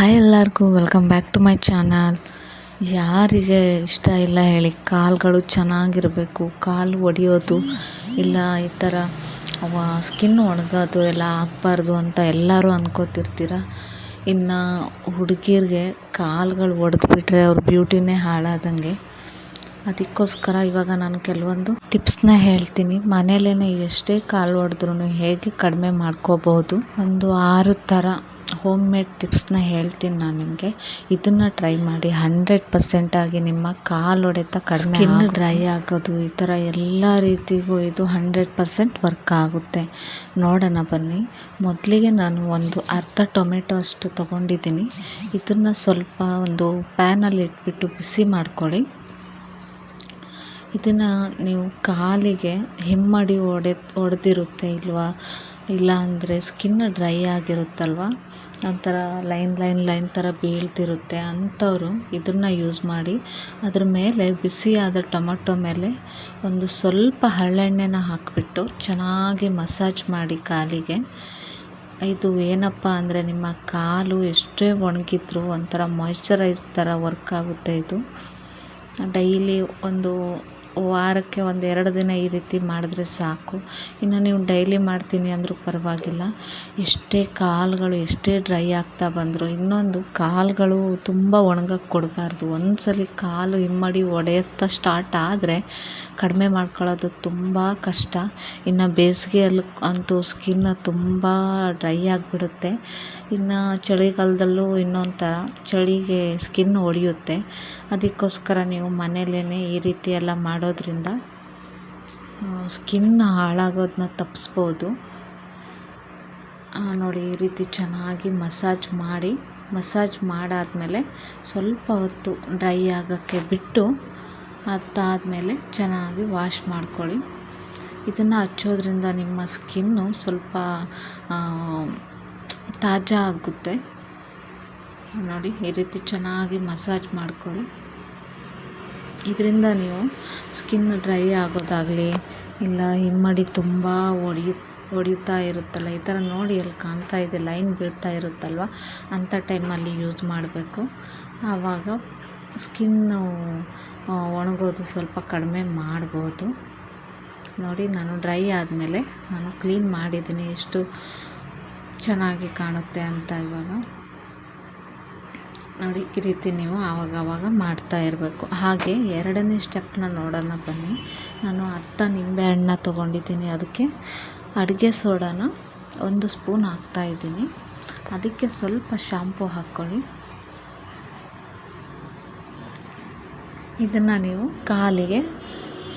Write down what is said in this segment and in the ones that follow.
Hi ಎಲ್ಲರಿಗೂ welcome back to my channel ಯಾರಿಗೆ ಇಷ್ಟ ಇಲ್ಲ ಹೇಳಿ, ಕಾಲುಗಳು ಚೆನ್ನಾಗಿರಬೇಕು, ಕಾಲು ಒಡೆಯೋದು, ಇಲ್ಲ ಈ ಥರ ಸ್ಕಿನ್ ಒಣಗೋದು, ಎಲ್ಲ ಆಗಬಾರ್ದು ಅಂತ ಎಲ್ಲರೂ ಅಂದ್ಕೋತಿರ್ತೀರ ಇನ್ನು ಹುಡುಗಿರಿಗೆ ಕಾಲುಗಳು ಒಡೆದ್ಬಿಟ್ರೆ ಅವ್ರ ಬ್ಯೂಟಿನೇ ಹಾಳಾದಂಗೆ. ಅದಕ್ಕೋಸ್ಕರ ಇವಾಗ ನಾನು ಕೆಲವೊಂದು ಟಿಪ್ಸ್ನ ಹೇಳ್ತೀನಿ. ಮನೇಲೇ ಎಷ್ಟೇ ಕಾಲು ಒಡೆದ್ರೂ ಹೇಗೆ ಕಡಿಮೆ ಮಾಡ್ಕೋಬೋದು ಒಂದು ಆರು ಥರ ಹೋಮ್ ಮೇಡ್ ಟಿಪ್ಸ್ನ ಹೇಳ್ತೀನಿ ನಾನು ನಿಮಗೆ. ಇದನ್ನು ಟ್ರೈ ಮಾಡಿ ಹಂಡ್ರೆಡ್ ಪರ್ಸೆಂಟಾಗಿ ನಿಮ್ಮ ಕಾಲು ಹೊಡೆತ ಕಡಿಮೆ ಸ್ಕಿನ್ ಡ್ರೈ ಆಗೋದು ಈ ಥರ ಎಲ್ಲ ರೀತಿಗೂ ಇದು ಹಂಡ್ರೆಡ್ ಪರ್ಸೆಂಟ್ ವರ್ಕ್ ಆಗುತ್ತೆ. ನೋಡೋಣ ಬನ್ನಿ. ಮೊದಲಿಗೆ ನಾನು ಒಂದು ಅರ್ಧ ಟೊಮೆಟೊ ಅಷ್ಟು ತೊಗೊಂಡಿದ್ದೀನಿ. ಇದನ್ನು ಸ್ವಲ್ಪ ಒಂದು ಪ್ಯಾನಲ್ಲಿ ಇಟ್ಬಿಟ್ಟು ಬಿಸಿ ಮಾಡ್ಕೊಳ್ಳಿ. ಇದನ್ನು ನೀವು ಕಾಲಿಗೆ ಹಿಮ್ಮಡಿ ಒಡೆ ಒಡೆದಿರುತ್ತೆ ಇಲ್ವಾ? ಇಲ್ಲ ಅಂದರೆ ಸ್ಕಿನ್ ಡ್ರೈ ಆಗಿರುತ್ತಲ್ವ? ಒಂಥರ ಲೈನ್ ಲೈನ್ ಲೈನ್ ಥರ ಬೀಳ್ತಿರುತ್ತೆ ಅಂಥವರು ಇದನ್ನು ಯೂಸ್ ಮಾಡಿ ಅದ್ರ ಮೇಲೆ ಬಿಸಿಯಾದ ಟೊಮೆಟೊ ಮೇಲೆ ಒಂದು ಸ್ವಲ್ಪ ಹರಳೆಣ್ಣೆನ ಹಾಕಿಬಿಟ್ಟು ಚೆನ್ನಾಗಿ ಮಸಾಜ್ ಮಾಡಿ ಕಾಲಿಗೆ. ಇದು ಏನಪ್ಪ ಅಂದರೆ ನಿಮ್ಮ ಕಾಲು ಎಷ್ಟೇ ಒಣಗಿದ್ರು ಒಂಥರ ಮಾಯ್ಶ್ಚರೈಸ್ ಥರ ವರ್ಕ್ ಆಗುತ್ತೆ ಇದು. ಡೈಲಿ ಒಂದು ವಾರಕ್ಕೆ ಒಂದು ಎರಡು ದಿನ ಈ ರೀತಿ ಮಾಡಿದ್ರೆ ಸಾಕು. ಇನ್ನು ನೀವು ಡೈಲಿ ಮಾಡ್ತೀನಿ ಅಂದರೂ ಪರವಾಗಿಲ್ಲ. ಎಷ್ಟೇ ಕಾಲುಗಳು, ಎಷ್ಟೇ ಡ್ರೈ ಆಗ್ತಾ ಬಂದರು ಇನ್ನೊಂದು ಕಾಲುಗಳು ತುಂಬ ಒಣಗಕ್ಕೆ ಕೊಡಬಾರ್ದು. ಒಂದು ಸಲ ಕಾಲು ಇಮ್ಮಡಿ ಒಡೆಯುತ್ತಾ ಸ್ಟಾರ್ಟ್ ಆದರೆ ಕಡಿಮೆ ಮಾಡ್ಕೊಳ್ಳೋದು ತುಂಬ ಕಷ್ಟ. ಇನ್ನು ಬೇಸಿಗೆಯಲ್ಲಿ ಅಂತೂ ಸ್ಕಿನ್ ತುಂಬ ಡ್ರೈ ಆಗಿಬಿಡುತ್ತೆ. ಇನ್ನು ಚಳಿಗಾಲದಲ್ಲೂ ಇನ್ನೊಂದು ಥರ ಚಳಿಗೆ ಸ್ಕಿನ್ ಒಡೆಯುತ್ತೆ. ಅದಕ್ಕೋಸ್ಕರ ನೀವು ಮನೆಯಲ್ಲೇ ಈ ರೀತಿ ಎಲ್ಲ ಮಾಡೋದ್ರಿಂದ ಸ್ಕಿನ್ ಹಾಳಾಗೋದನ್ನ ತಪ್ಪಿಸ್ಬೋದು ನೋಡಿ ಈ ರೀತಿ ಚೆನ್ನಾಗಿ ಮಸಾಜ್ ಮಾಡಿ ಮಸಾಜ್ ಮಾಡಾದಮೇಲೆ ಸ್ವಲ್ಪ ಹೊತ್ತು ಡ್ರೈ ಆಗೋಕ್ಕೆ ಬಿಟ್ಟು ಅದಾದಮೇಲೆ ಚೆನ್ನಾಗಿ ವಾಶ್ ಮಾಡ್ಕೊಳ್ಳಿ. ಇದನ್ನು ಹಚ್ಚೋದ್ರಿಂದ ನಿಮ್ಮ ಸ್ಕಿನ್ನು ಸ್ವಲ್ಪ ತಾಜಾ ಆಗುತ್ತೆ. ನೋಡಿ, ಈ ರೀತಿ ಚೆನ್ನಾಗಿ ಮಸಾಜ್ ಮಾಡ್ಕೊಳ್ಳಿ. ಇದರಿಂದ ನೀವು ಸ್ಕಿನ್ ಡ್ರೈ ಆಗೋದಾಗಲಿ, ಇಲ್ಲ ಹಿಮ್ಮಡಿ ತುಂಬ ಒಡೆಯು, ಒಡೆಯುತ್ತಾ ಇರುತ್ತಲ್ಲ, ಈ ಥರ ನೋಡಿ ಅಲ್ಲಿ ಕಾಣ್ತಾ ಇದೆ, ಲೈನ್ ಬೀಳ್ತಾ ಇರುತ್ತಲ್ವ ಅಂಥ ಟೈಮಲ್ಲಿ ಯೂಸ್ ಮಾಡಬೇಕು. ಆವಾಗ ಸ್ಕಿನ್ನು ಒಣಗೋದು ಸ್ವಲ್ಪ ಕಡಿಮೆ ಮಾಡ್ಬೋದು. ನೋಡಿ, ನಾನು ಡ್ರೈ ಆದಮೇಲೆ ನಾನು ಕ್ಲೀನ್ ಮಾಡಿದ್ದೀನಿ. ಎಷ್ಟು ಚೆನ್ನಾಗಿ ಕಾಣುತ್ತೆ ಅಂತ ಇವಾಗ. ನೋಡಿ, ಈ ರೀತಿ ನೀವು ಆವಾಗವಾಗ ಮಾಡ್ತಾ ಇರಬೇಕು. ಹಾಗೆ ಎರಡನೇ ಸ್ಟೆಪ್ನ ನೋಡೋಣ ಬನ್ನಿ. ನಾನು ಅರ್ಧ ನಿಂಬೆಹಣ್ಣ ತೊಗೊಂಡಿದ್ದೀನಿ. ಅದಕ್ಕೆ ಅಡುಗೆ ಸೋಡಾನ ಒಂದು ಸ್ಪೂನ್ ಹಾಕ್ತಾಯಿದ್ದೀನಿ ಅದಕ್ಕೆ ಸ್ವಲ್ಪ ಶಾಂಪು ಹಾಕ್ಕೊಳ್ಳಿ. ಇದನ್ನು ನೀವು ಕಾಲಿಗೆ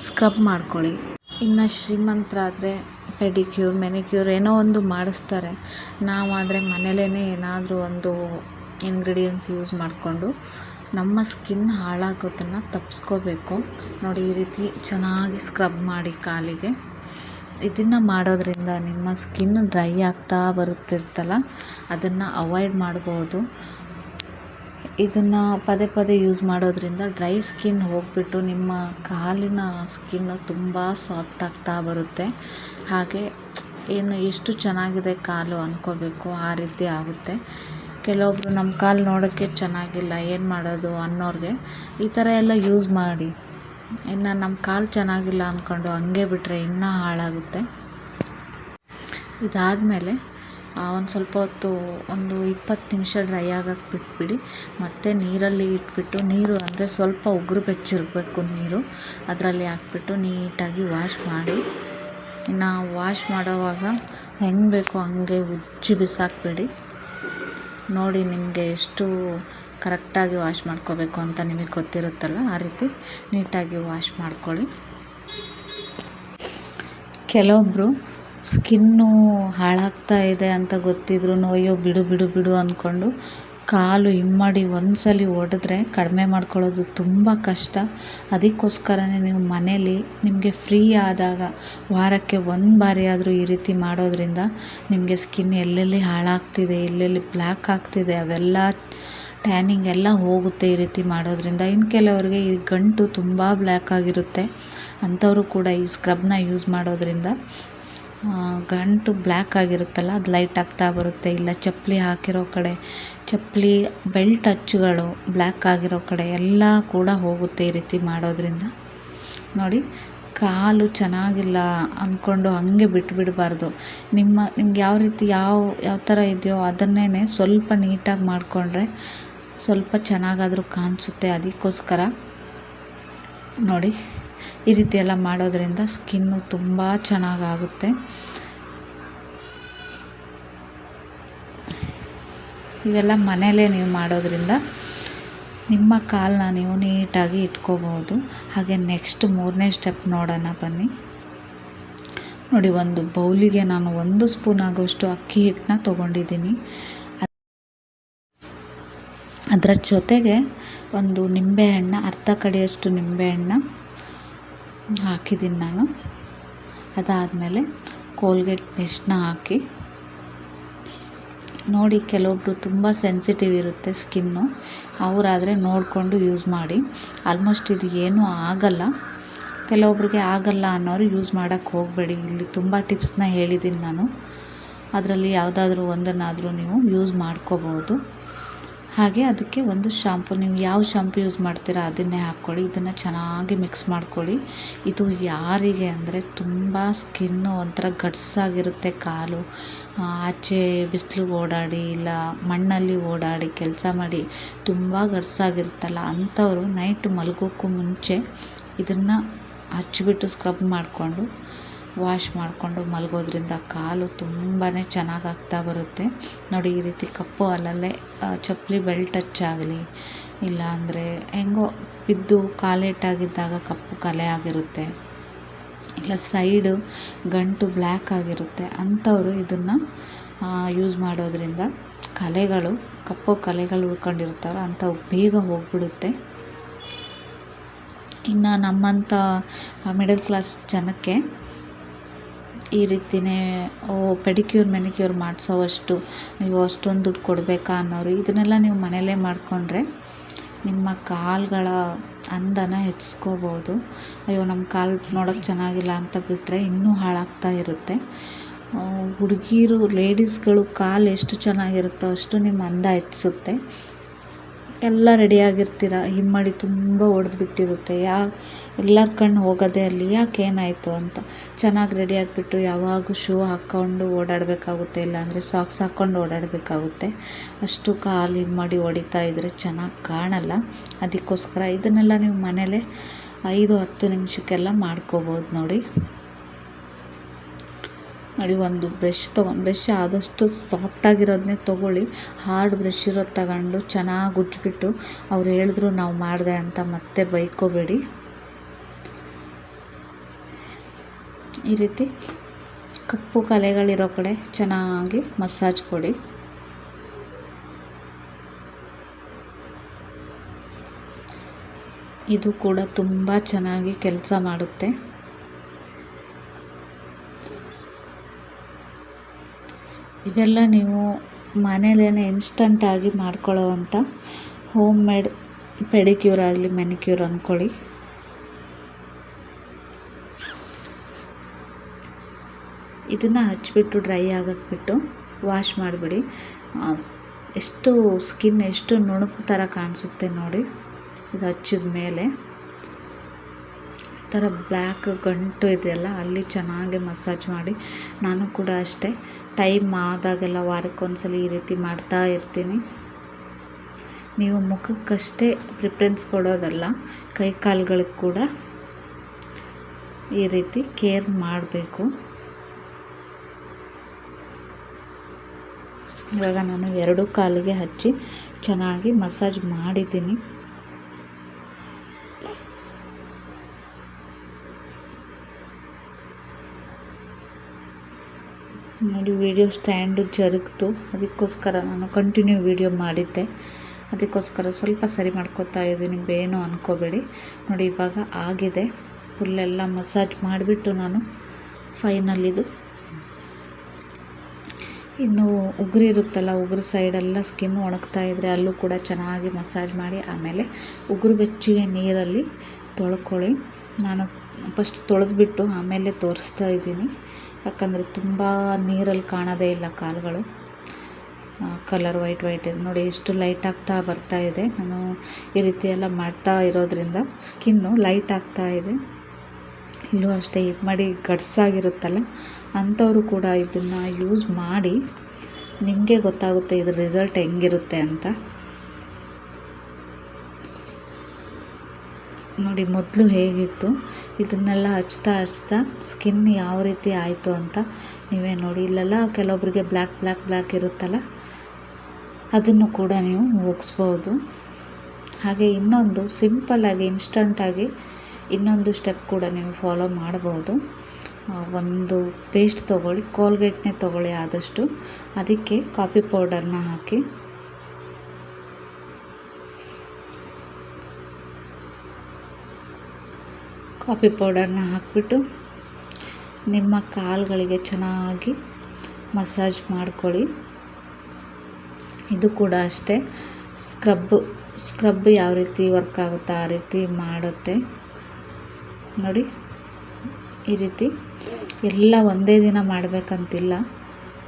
ಸ್ಕ್ರಬ್ ಮಾಡ್ಕೊಳ್ಳಿ. ಇನ್ನು ಶ್ರೀಮಂತರಾದರೆ ಪೆಡಿಕ್ಯೂರ್ ಮೆನಿಕ್ಯೂರ್ ಏನೋ ಒಂದು ಮಾಡಿಸ್ತಾರೆ. ನಾವಾದರೆ ಮನೇಲೇ ಏನಾದರೂ ಒಂದು ಇಂಗ್ರೀಡಿಯೆಂಟ್ಸ್ ಯೂಸ್ ಮಾಡಿಕೊಂಡು ನಮ್ಮ ಸ್ಕಿನ್ ಹಾಳಾಗೋದನ್ನು ತಪ್ಪಿಸ್ಕೋಬೇಕು ನೋಡಿ ಈ ರೀತಿ ಚೆನ್ನಾಗಿ ಸ್ಕ್ರಬ್ ಮಾಡಿ ಕಾಲಿಗೆ. ಇದನ್ನು ಮಾಡೋದ್ರಿಂದ ನಿಮ್ಮ ಸ್ಕಿನ್ ಡ್ರೈ ಆಗ್ತಾ ಬರುತ್ತಿರ್ತಲ್ಲ, ಅದನ್ನು ಅವಾಯ್ಡ್ ಮಾಡ್ಬೋದು. ಇದನ್ನು ಪದೇ ಪದೇ ಯೂಸ್ ಮಾಡೋದ್ರಿಂದ ಡ್ರೈ ಸ್ಕಿನ್ ಹೋಗಿಬಿಟ್ಟು ನಿಮ್ಮ ಕಾಲಿನ ಸ್ಕಿನ್ನು ತುಂಬ ಸಾಫ್ಟ್ ಆಗ್ತಾ ಬರುತ್ತೆ. ಹಾಗೆ ಏನು ಎಷ್ಟು ಚೆನ್ನಾಗಿದೆ ಕಾಲು ಅಂದ್ಕೋಬೇಕು ಆ ರೀತಿ ಆಗುತ್ತೆ. ಕೆಲವೊಬ್ಬರು ನಮ್ಮ ಕಾಲು ನೋಡೋಕ್ಕೆ ಚೆನ್ನಾಗಿಲ್ಲ, ಏನು ಮಾಡೋದು ಅನ್ನೋರಿಗೆ ಈ ಥರ ಎಲ್ಲ ಯೂಸ್ ಮಾಡಿ. ಇನ್ನು ನಮ್ಮ ಕಾಲು ಚೆನ್ನಾಗಿಲ್ಲ ಅಂದ್ಕೊಂಡು ಹಂಗೆ ಬಿಟ್ಟರೆ ಇನ್ನೂ ಹಾಳಾಗುತ್ತೆ. ಇದಾದಮೇಲೆ ಒಂದು ಸ್ವಲ್ಪ ಹೊತ್ತು, ಒಂದು ಇಪ್ಪತ್ತು ನಿಮಿಷ ಡ್ರೈ ಆಗಕ್ಕೆ ಬಿಟ್ಬಿಡಿ. ಮತ್ತು ನೀರಲ್ಲಿ ಇಟ್ಬಿಟ್ಟು, ನೀರು ಅಂದರೆ ಸ್ವಲ್ಪ ಉಗುರು ಬೆಚ್ಚಿರಬೇಕು ನೀರು. ಅದರಲ್ಲಿ ಹಾಕ್ಬಿಟ್ಟು ನೀಟಾಗಿ ವಾಶ್ ಮಾಡಿ. ಇನ್ನು ವಾಶ್ ಮಾಡೋವಾಗ ಹೆಂಗೆ ಬೇಕೋ ಹಂಗೆ ಉಜ್ಜಿ ಬಿಸಾಕಬೇಡಿ. ನೋಡಿ ನಿಮಗೆ ಎಷ್ಟು ಕರೆಕ್ಟಾಗಿ ವಾಶ್ ಮಾಡ್ಕೋಬೇಕು ಅಂತ ನಿಮಗೆ ಗೊತ್ತಿರುತ್ತಲ್ಲ ಆ ರೀತಿ ನೀಟಾಗಿ ವಾಶ್ ಮಾಡ್ಕೊಳ್ಳಿ. ಕೆಲವೊಬ್ಬರು ಸ್ಕಿನ್ನು ಹಾಳಾಗ್ತಾ ಇದೆ ಅಂತ ಗೊತ್ತಿದ್ರು ಅಯ್ಯೋ, ಬಿಡು ಬಿಡು ಬಿಡು ಅಂದ್ಕೊಂಡು ಕಾಲು ಹಿಮ್ಮಡಿ ಒಂದು ಸಲ ಹೊಡೆದ್ರೆ ಕಡಿಮೆ ಮಾಡ್ಕೊಳ್ಳೋದು ತುಂಬ ಕಷ್ಟ. ಅದಕ್ಕೋಸ್ಕರನೇ ನೀವು ಮನೇಲಿ ನಿಮಗೆ ಫ್ರೀ ಆದಾಗ ವಾರಕ್ಕೆ ಒಂದು ಬಾರಿ ಆದರೂ ಈ ರೀತಿ ಮಾಡೋದ್ರಿಂದ ನಿಮಗೆ ಸ್ಕಿನ್ ಎಲ್ಲೆಲ್ಲಿ ಹಾಳಾಗ್ತಿದೆ, ಎಲ್ಲೆಲ್ಲಿ ಬ್ಲ್ಯಾಕ್ ಆಗ್ತಿದೆ, ಅವೆಲ್ಲ ಟ್ಯಾನಿಂಗ್ ಎಲ್ಲ ಹೋಗುತ್ತೆ ಈ ರೀತಿ ಮಾಡೋದ್ರಿಂದ. ಇನ್ನು ಕೆಲವರಿಗೆ ಈ ಗಂಟು ತುಂಬ ಬ್ಲ್ಯಾಕ್ ಆಗಿರುತ್ತೆ. ಅಂಥವರು ಕೂಡ ಈ ಸ್ಕ್ರಬ್ನ ಯೂಸ್ ಮಾಡೋದ್ರಿಂದ ಗಂಟು ಬ್ಲ್ಯಾಕ್ ಆಗಿರುತ್ತಲ್ಲ, ಅದು ಲೈಟ್ ಆಗ್ತಾ ಬರುತ್ತೆ. ಇಲ್ಲ, ಚಪ್ಪಲಿ ಹಾಕಿರೋ ಕಡೆ, ಚಪ್ಪಲಿ ಬೆಲ್ಟ್ ಅಚ್ಚುಗಳು ಬ್ಲ್ಯಾಕ್ ಆಗಿರೋ ಕಡೆ ಎಲ್ಲ ಕೂಡ ಹೋಗುತ್ತೆ ಈ ರೀತಿ ಮಾಡೋದ್ರಿಂದ. ನೋಡಿ, ಕಾಲು ಚೆನ್ನಾಗಿಲ್ಲ ಅಂದ್ಕೊಂಡು ಹಾಗೆ ಬಿಟ್ಬಿಡಬಾರ್ದು. ನಿಮ್ಮ, ನಿಮ್ಗೆ ಯಾವ ರೀತಿ ಯಾವ ಯಾವ ಥರ ಇದೆಯೋ ಅದನ್ನೇ ಸ್ವಲ್ಪ ನೀಟಾಗಿ ಮಾಡಿಕೊಂಡ್ರೆ ಸ್ವಲ್ಪ ಚೆನ್ನಾಗಾದರೂ ಕಾಣಿಸುತ್ತೆ ಅದಕ್ಕೋಸ್ಕರ. ನೋಡಿ ಈ ರೀತಿ ಎಲ್ಲ ಮಾಡೋದ್ರಿಂದ ಸ್ಕಿನ್ನು ತುಂಬ ಚೆನ್ನಾಗಾಗುತ್ತೆ. ಇವೆಲ್ಲ ಮನೆಯಲ್ಲೇ ನೀವು ಮಾಡೋದ್ರಿಂದ ನಿಮ್ಮ ಕಾಲನ್ನ ನೀವು ನೀಟಾಗಿ ಇಟ್ಕೋಬೋದು ಹಾಗೆ ನೆಕ್ಸ್ಟ್ ಮೂರನೇ ಸ್ಟೆಪ್ ನೋಡೋಣ ಬನ್ನಿ. ನೋಡಿ, ಒಂದು ಬೌಲಿಗೆ ನಾನು ಒಂದು ಸ್ಪೂನ್ ಆಗೋಷ್ಟು ಅಕ್ಕಿ ಹಿಟ್ಟನ್ನ ತೊಗೊಂಡಿದ್ದೀನಿ. ಅದರ ಜೊತೆಗೆ ಒಂದು ನಿಂಬೆಹಣ್ಣು, ಅರ್ಧ ಕಡೆಯಷ್ಟು ನಿಂಬೆಹಣ್ಣು ಹಾಕಿದ್ದೀನಿ ನಾನು. ಅದಾದಮೇಲೆ ಕೋಲ್ಗೇಟ್ ಪೇಸ್ಟನ್ನ ಹಾಕಿ. ನೋಡಿ ಕೆಲವೊಬ್ಬರು ತುಂಬ ಸೆನ್ಸಿಟಿವ್ ಇರುತ್ತೆ ಸ್ಕಿನ್ನು ಅವರಾದರೆ ನೋಡಿಕೊಂಡು ಯೂಸ್ ಮಾಡಿ. ಆಲ್ಮೋಸ್ಟ್ ಇದು ಏನೂ ಆಗಲ್ಲ. ಕೆಲವೊಬ್ರಿಗೆ ಆಗಲ್ಲ ಅನ್ನೋರು ಯೂಸ್ ಮಾಡೋಕ್ಕೆ ಹೋಗಬೇಡಿ. ಇಲ್ಲಿ ತುಂಬ ಟಿಪ್ಸ್ನ ಹೇಳಿದ್ದೀನಿ ನಾನು. ಅದರಲ್ಲಿ ಯಾವುದಾದ್ರೂ ಒಂದನ್ನಾದರೂ ನೀವು ಯೂಸ್ ಮಾಡ್ಕೋಬೋದು ಹಾಗೆ ಅದಕ್ಕೆ ಒಂದು ಶಾಂಪು ನೀವು ಯಾವ ಶಾಂಪು ಯೂಸ್ ಮಾಡ್ತೀರಾ ಅದನ್ನೇ ಹಾಕ್ಕೊಳ್ಳಿ, ಇದನ್ನು ಚೆನ್ನಾಗಿ ಮಿಕ್ಸ್ ಮಾಡ್ಕೊಳ್ಳಿ. ಇದು ಯಾರಿಗೆ ಅಂದರೆ ತುಂಬ ಸ್ಕಿನ್ನು ಒಂಥರ ಗಟ್ಸಾಗಿರುತ್ತೆ ಕಾಲು ಆಚೆ ಬಿಸಿಲು ಓಡಾಡಿ ಇಲ್ಲ ಮಣ್ಣಲ್ಲಿ ಓಡಾಡಿ ಕೆಲಸ ಮಾಡಿ ತುಂಬ ಗಟ್ಸಾಗಿರುತ್ತಲ್ಲ ಅಂಥವರು ನೈಟ್ ಮಲಗೋಕ್ಕೂ ಮುಂಚೆ ಇದನ್ನು ಹಚ್ಚಿಬಿಟ್ಟು ಸ್ಕ್ರಬ್ ಮಾಡಿಕೊಂಡು ವಾಶ್ ಮಾಡಿಕೊಂಡು ಮಲಗೋದ್ರಿಂದ ಕಾಲು ತುಂಬಾ ಚೆನ್ನಾಗಿ ಆಗ್ತಾ ಬರುತ್ತೆ. ನೋಡಿ, ಈ ರೀತಿ ಕಪ್ಪು ಅಲ್ಲಲ್ಲೇ ಚಪ್ಪಲಿ ಬೆಲ್ ಟಚ್ ಆಗಲಿ, ಇಲ್ಲ ಅಂದರೆ ಹೆಂಗೋ ಬಿದ್ದು ಕಾಲೇಟಾಗಿದ್ದಾಗ ಕಪ್ಪು ಕಲೆ ಆಗಿರುತ್ತೆ. ಇಲ್ಲ, ಸೈಡು ಗಂಟು ಬ್ಲ್ಯಾಕ್ ಆಗಿರುತ್ತೆ. ಅಂಥವರು ಇದನ್ನು ಯೂಸ್ ಮಾಡೋದ್ರಿಂದ ಕಲೆಗಳು, ಕಪ್ಪು ಕಲೆಗಳು ಉಳ್ಕೊಂಡಿರ್ತಾರೋ ಅಂಥವು ಬೇಗ ಹೋಗ್ಬಿಡುತ್ತೆ. ಇನ್ನು ನಮ್ಮಂಥ ಮಿಡಲ್ ಕ್ಲಾಸ್ ಜನಕ್ಕೆ ಈ ರೀತಿಯೇ ಓ, ಪೆಡಿಕ್ಯೂರ್, ಮೆನಿಕ್ಯೂರ್ ಮಾಡಿಸೋವಷ್ಟು ಅಯ್ಯೋ, ಅಷ್ಟೊಂದು ದುಡ್ಡು ಕೊಡಬೇಕಾ ಅನ್ನೋರು, ಇದನ್ನೆಲ್ಲ ನೀವು ಮನೆಯಲ್ಲೇ ಮಾಡಿಕೊಂಡ್ರೆ ನಿಮ್ಮ ಕಾಲುಗಳ ಅಂದನ ಹೆಚ್ಚಿಸ್ಕೋಬೋದು. ಅಯ್ಯೋ, ನಮ್ಮ ಕಾಲು ನೋಡೋಕ್ಕೆ ಚೆನ್ನಾಗಿಲ್ಲ ಅಂತ ಬಿಟ್ಟರೆ ಇನ್ನೂ ಹಾಳಾಗ್ತಾ ಇರುತ್ತೆ. ಹುಡುಗೀರು, ಲೇಡೀಸ್ಗಳು ಕಾಲು ಎಷ್ಟು ಚೆನ್ನಾಗಿರುತ್ತೋ ಅಷ್ಟು ನಿಮ್ಮ ಅಂದ ಹೆಚ್ಚಿಸುತ್ತೆ. ಎಲ್ಲ ರೆಡಿಯಾಗಿರ್ತೀರ ಹಿಮ್ಮಡಿ ತುಂಬ ಬಿಟ್ಟಿರುತ್ತೆ. ಯಾ, ಎಲ್ಲರ ಕಣ್ಣು ಹೋಗೋದೆ ಅಲ್ಲಿ. ಯಾಕೆ ಏನಾಯಿತು ಅಂತ. ಚೆನ್ನಾಗಿ ರೆಡಿ ಆಗಿಬಿಟ್ಟು ಯಾವಾಗೂ ಶೂ ಹಾಕ್ಕೊಂಡು ಓಡಾಡಬೇಕಾಗುತ್ತೆ. ಇಲ್ಲಾಂದರೆ ಸಾಕ್ಸ್ ಹಾಕ್ಕೊಂಡು ಓಡಾಡಬೇಕಾಗುತ್ತೆ. ಅಷ್ಟು ಕಾಲು ಹಿಮ್ಮಡಿ ಹೊಡಿತಾ ಇದ್ದರೆ ಚೆನ್ನಾಗಿ ಕಾಣಲ್ಲ. ಅದಕ್ಕೋಸ್ಕರ ಇದನ್ನೆಲ್ಲ ನೀವು ಮನೆಯಲ್ಲೇ ಐದು ಹತ್ತು ನಿಮಿಷಕ್ಕೆಲ್ಲ ಮಾಡ್ಕೋಬೋದು ನೋಡಿ. ನೋಡಿ, ಒಂದು ಬ್ರಷ್ ತೊಗೊಂಡು ಬ್ರಷ್ ಆದಷ್ಟು ಸಾಫ್ಟಾಗಿರೋದನ್ನೇ ತೊಗೊಳ್ಳಿ. ಹಾರ್ಡ್ ಬ್ರಷ್ ಇರೋದು ತಗೊಂಡು ಚೆನ್ನಾಗಿ ಉಜ್ಜಿಬಿಟ್ಟು ಅವ್ರು ಹೇಳಿದ್ರು ನಾವು ಮಾಡಿದೆ ಅಂತ ಮತ್ತೆ ಬೈಕೋಬೇಡಿ. ಈ ರೀತಿ ಕಪ್ಪು ಕಲೆಗಳಿರೋ ಕಡೆ ಚೆನ್ನಾಗಿ ಮಸಾಜ್ ಕೊಡಿ. ಇದು ಕೂಡ ತುಂಬ ಚೆನ್ನಾಗಿ ಕೆಲಸ ಮಾಡುತ್ತೆ. ಇವೆಲ್ಲ ನೀವು ಮನೆಯಲ್ಲೇ ಇನ್ಸ್ಟಂಟಾಗಿ ಮಾಡ್ಕೊಳ್ಳೋವಂಥ ಹೋಮ್ ಮೇಡ್ ಪೆಡಿಕ್ಯೂರ್ ಆಗಲಿ ಮೆನಿಕ್ಯೂರ್ ಅಂದ್ಕೊಳ್ಳಿ ಇದನ್ನು ಹಚ್ಚಿಬಿಟ್ಟು ಡ್ರೈ ಆಗಕ್ಕೆ ಬಿಟ್ಟು ವಾಶ್ ಮಾಡಿಬಿಡಿ ಎಷ್ಟು ಸ್ಕಿನ್ ಎಷ್ಟು ನುಣುಪು ಥರ ಕಾಣಿಸುತ್ತೆ ನೋಡಿ. ಇದು ಹಚ್ಚಿದ ಮೇಲೆ. ಥರ ಬ್ಲ್ಯಾಕ್ ಗಂಟು ಇದೆಯಲ್ಲ, ಅಲ್ಲಿ ಚೆನ್ನಾಗಿ ಮಸಾಜ್ ಮಾಡಿ. ನಾನು ಕೂಡ ಅಷ್ಟೇ. ಟೈಮ್ ಆದಾಗೆಲ್ಲ ವಾರಕ್ಕೊಂದ್ಸಲ ಈ ರೀತಿ ಮಾಡ್ತಾ ಇರ್ತೀನಿ. ನೀವು ಮುಖಕ್ಕಷ್ಟೇ ಪ್ರಿಫ್ರೆನ್ಸ್ ಕೊಡೋದಲ್ಲ, ಕೈ ಕಾಲುಗಳಿಗೆ ಕೂಡ ಈ ರೀತಿ ಕೇರ್ ಮಾಡಬೇಕು. ಇವಾಗ ನಾನು ಎರಡು ಕಾಲಿಗೆ ಹಚ್ಚಿ ಚೆನ್ನಾಗಿ ಮಸಾಜ್ ಮಾಡಿದ್ದೀನಿ. ನೋಡಿ ವಿಡಿಯೋ ಸ್ಟ್ಯಾಂಡು ಜರುಗ್ತು. ಅದಕ್ಕೋಸ್ಕರ ನಾನು ಕಂಟಿನ್ಯೂ ವಿಡಿಯೋ ಮಾಡಿದ್ದೆ. ಅದಕ್ಕೋಸ್ಕರ ಸ್ವಲ್ಪ ಸರಿ ಮಾಡ್ಕೋತಾ ಇದ್ದೀನಿ. ಬೇನೋ ಅಂದ್ಕೋಬೇಡಿ ನೋಡಿ, ಇವಾಗ ಆಗಿದೆ. ಫುಲ್ಲೆಲ್ಲ ಮಸಾಜ್ ಮಾಡಿಬಿಟ್ಟು ನಾನು ಫೈನಲ್ ಇದು. ಇನ್ನು ಉಗುರು ಇರುತ್ತಲ್ಲ, ಉಗುರು ಸೈಡೆಲ್ಲ ಸ್ಕಿನ್ ಒಣಗ್ತಾ ಇದ್ದರೆ ಅಲ್ಲೂ ಕೂಡ ಚೆನ್ನಾಗಿ ಮಸಾಜ್ ಮಾಡಿ, ಆಮೇಲೆ ಉಗುರು ಬೆಚ್ಚಿಗೆ ನೀರಲ್ಲಿ ತೊಳ್ಕೊಳ್ಳಿ. ನಾನು ಫಸ್ಟ್ ತೊಳೆದ್ಬಿಟ್ಟು ಆಮೇಲೆ ತೋರಿಸ್ತಾ ಇದ್ದೀನಿ. ಯಾಕಂದರೆ ತುಂಬ ನೀರಲ್ಲಿ ಕಾಣೋದೇ ಇಲ್ಲ ಕಾಲುಗಳು. ಕಲರ್ ವೈಟ್ ವೈಟ್ ಇದೆ. ನೋಡಿ, ಎಷ್ಟು ಲೈಟ್ ಆಗ್ತಾ ಬರ್ತಾ ಇದೆ. ನಾನು ಈ ರೀತಿ ಎಲ್ಲ ಮಾಡ್ತಾ ಇರೋದ್ರಿಂದ ಸ್ಕಿನ್ನು ಲೈಟ್ ಆಗ್ತಾ ಇದೆ. ಇಲ್ಲೂ ಅಷ್ಟೇ ಇದು ಮಾಡಿ ಗಡ್ಸಾಗಿರುತ್ತಲ್ಲ, ಅಂಥವರು ಕೂಡ ಇದನ್ನು ಯೂಸ್ ಮಾಡಿ ನಿಮಗೆ ಗೊತ್ತಾಗುತ್ತೆ ಇದ್ರ ರಿಸಲ್ಟ್ ಹೆಂಗಿರುತ್ತೆ ಅಂತ. ನೋಡಿ, ಮೊದಲು ಹೇಗಿತ್ತು? ಇದನ್ನೆಲ್ಲ ಹಚ್ತಾ ಹಚ್ತಾ ಸ್ಕಿನ್ ಯಾವ ರೀತಿ ಆಯಿತು ಅಂತ ನೀವೇ ನೋಡಿ. ಇಲ್ಲೆಲ್ಲ ಕೆಲವೊಬ್ರಿಗೆ ಬ್ಲ್ಯಾಕ್ ಬ್ಲ್ಯಾಕ್ ಬ್ಲ್ಯಾಕ್ ಇರುತ್ತಲ್ಲ? ಅದನ್ನು ಕೂಡ ನೀವು ಹೋಗಿಸ್ಬೋದು ಹಾಗೆ ಇನ್ನೊಂದು ಸಿಂಪಲ್ಲಾಗಿ ಇನ್ಸ್ಟಂಟಾಗಿ ಇನ್ನೊಂದು ಸ್ಟೆಪ್ ಕೂಡ ನೀವು ಫಾಲೋ ಮಾಡ್ಬೋದು. ಒಂದು ಪೇಸ್ಟ್ ತೊಗೊಳ್ಳಿ ಕೋಲ್ಗೇಟ್ನೇ ತೊಗೊಳ್ಳಿ ಆದಷ್ಟು. ಅದಕ್ಕೆ ಕಾಫಿ ಪೌಡರ್ನ ಹಾಕಿ. ಕಾಫಿ ಪೌಡರ್ನ ಹಾಕಿಬಿಟ್ಟು ನಿಮ್ಮ ಕಾಲುಗಳಿಗೆ ಚೆನ್ನಾಗಿ ಮಸಾಜ್ ಮಾಡ್ಕೊಳ್ಳಿ. ಇದು ಕೂಡ ಅಷ್ಟೇ. ಸ್ಕ್ರಬ್ ಸ್ಕ್ರಬ್ ಯಾವ ರೀತಿ ವರ್ಕ್ ಆಗುತ್ತೋ ಆ ರೀತಿ ಮಾಡುತ್ತೆ. ನೋಡಿ, ಈ ರೀತಿ ಎಲ್ಲ ಒಂದೇ ದಿನ ಮಾಡಬೇಕಂತಿಲ್ಲ.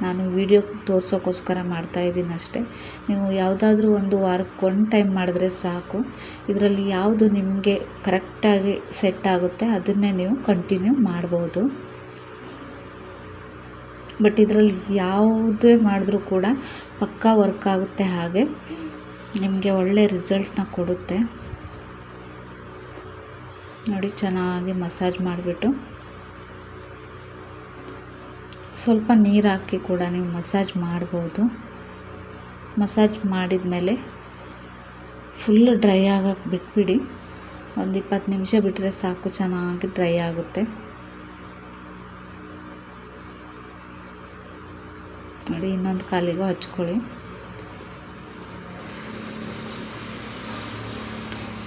ನಾನು ವಿಡಿಯೋ ತೋರ್ಸೋಕ್ಕೋಸ್ಕರ ಮಾಡ್ತಾಯಿದ್ದೀನಿ ಅಷ್ಟೇ. ನೀವು ಯಾವುದಾದ್ರೂ ಒಂದು ವಾರಕ್ಕೆ ಒನ್ ಟೈಮ್ ಮಾಡಿದ್ರೆ ಸಾಕು. ಇದರಲ್ಲಿ ಯಾವುದು ನಿಮಗೆ ಕರೆಕ್ಟಾಗಿ ಸೆಟ್ ಆಗುತ್ತೆ ಅದನ್ನೇ ನೀವು ಕಂಟಿನ್ಯೂ ಮಾಡ್ಬೋದು. ಬಟ್ ಇದರಲ್ಲಿ ಯಾವುದೇ ಮಾಡಿದ್ರೂ ಕೂಡ ಪಕ್ಕಾ ವರ್ಕ್ ಆಗುತ್ತೆ ಹಾಗೆ ನಿಮಗೆ ಒಳ್ಳೆ ರಿಸಲ್ಟ್ನ ಕೊಡುತ್ತೆ. ನೋಡಿ ಚೆನ್ನಾಗಿ ಮಸಾಜ್ ಮಾಡಿಬಿಟ್ಟು. ಸ್ವಲ್ಪ ನೀರು ಹಾಕಿ ಕೂಡ ನೀವು ಮಸಾಜ್ ಮಾಡ್ಬೋದು. ಮಸಾಜ್ ಮಾಡಿದ ಮೇಲೆ ಫುಲ್ ಡ್ರೈ ಆಗಕ್ಕೆ ಬಿಟ್ಬಿಡಿ. ಒಂದು ಇಪ್ಪತ್ತು ನಿಮಿಷ ಬಿಟ್ಟರೆ ಸಾಕು, ಚೆನ್ನಾಗಿ ಡ್ರೈ ಆಗುತ್ತೆ. ನೋಡಿ, ಇನ್ನೊಂದು ಕಾಲಿಗೂ ಹಚ್ಕೊಳ್ಳಿ.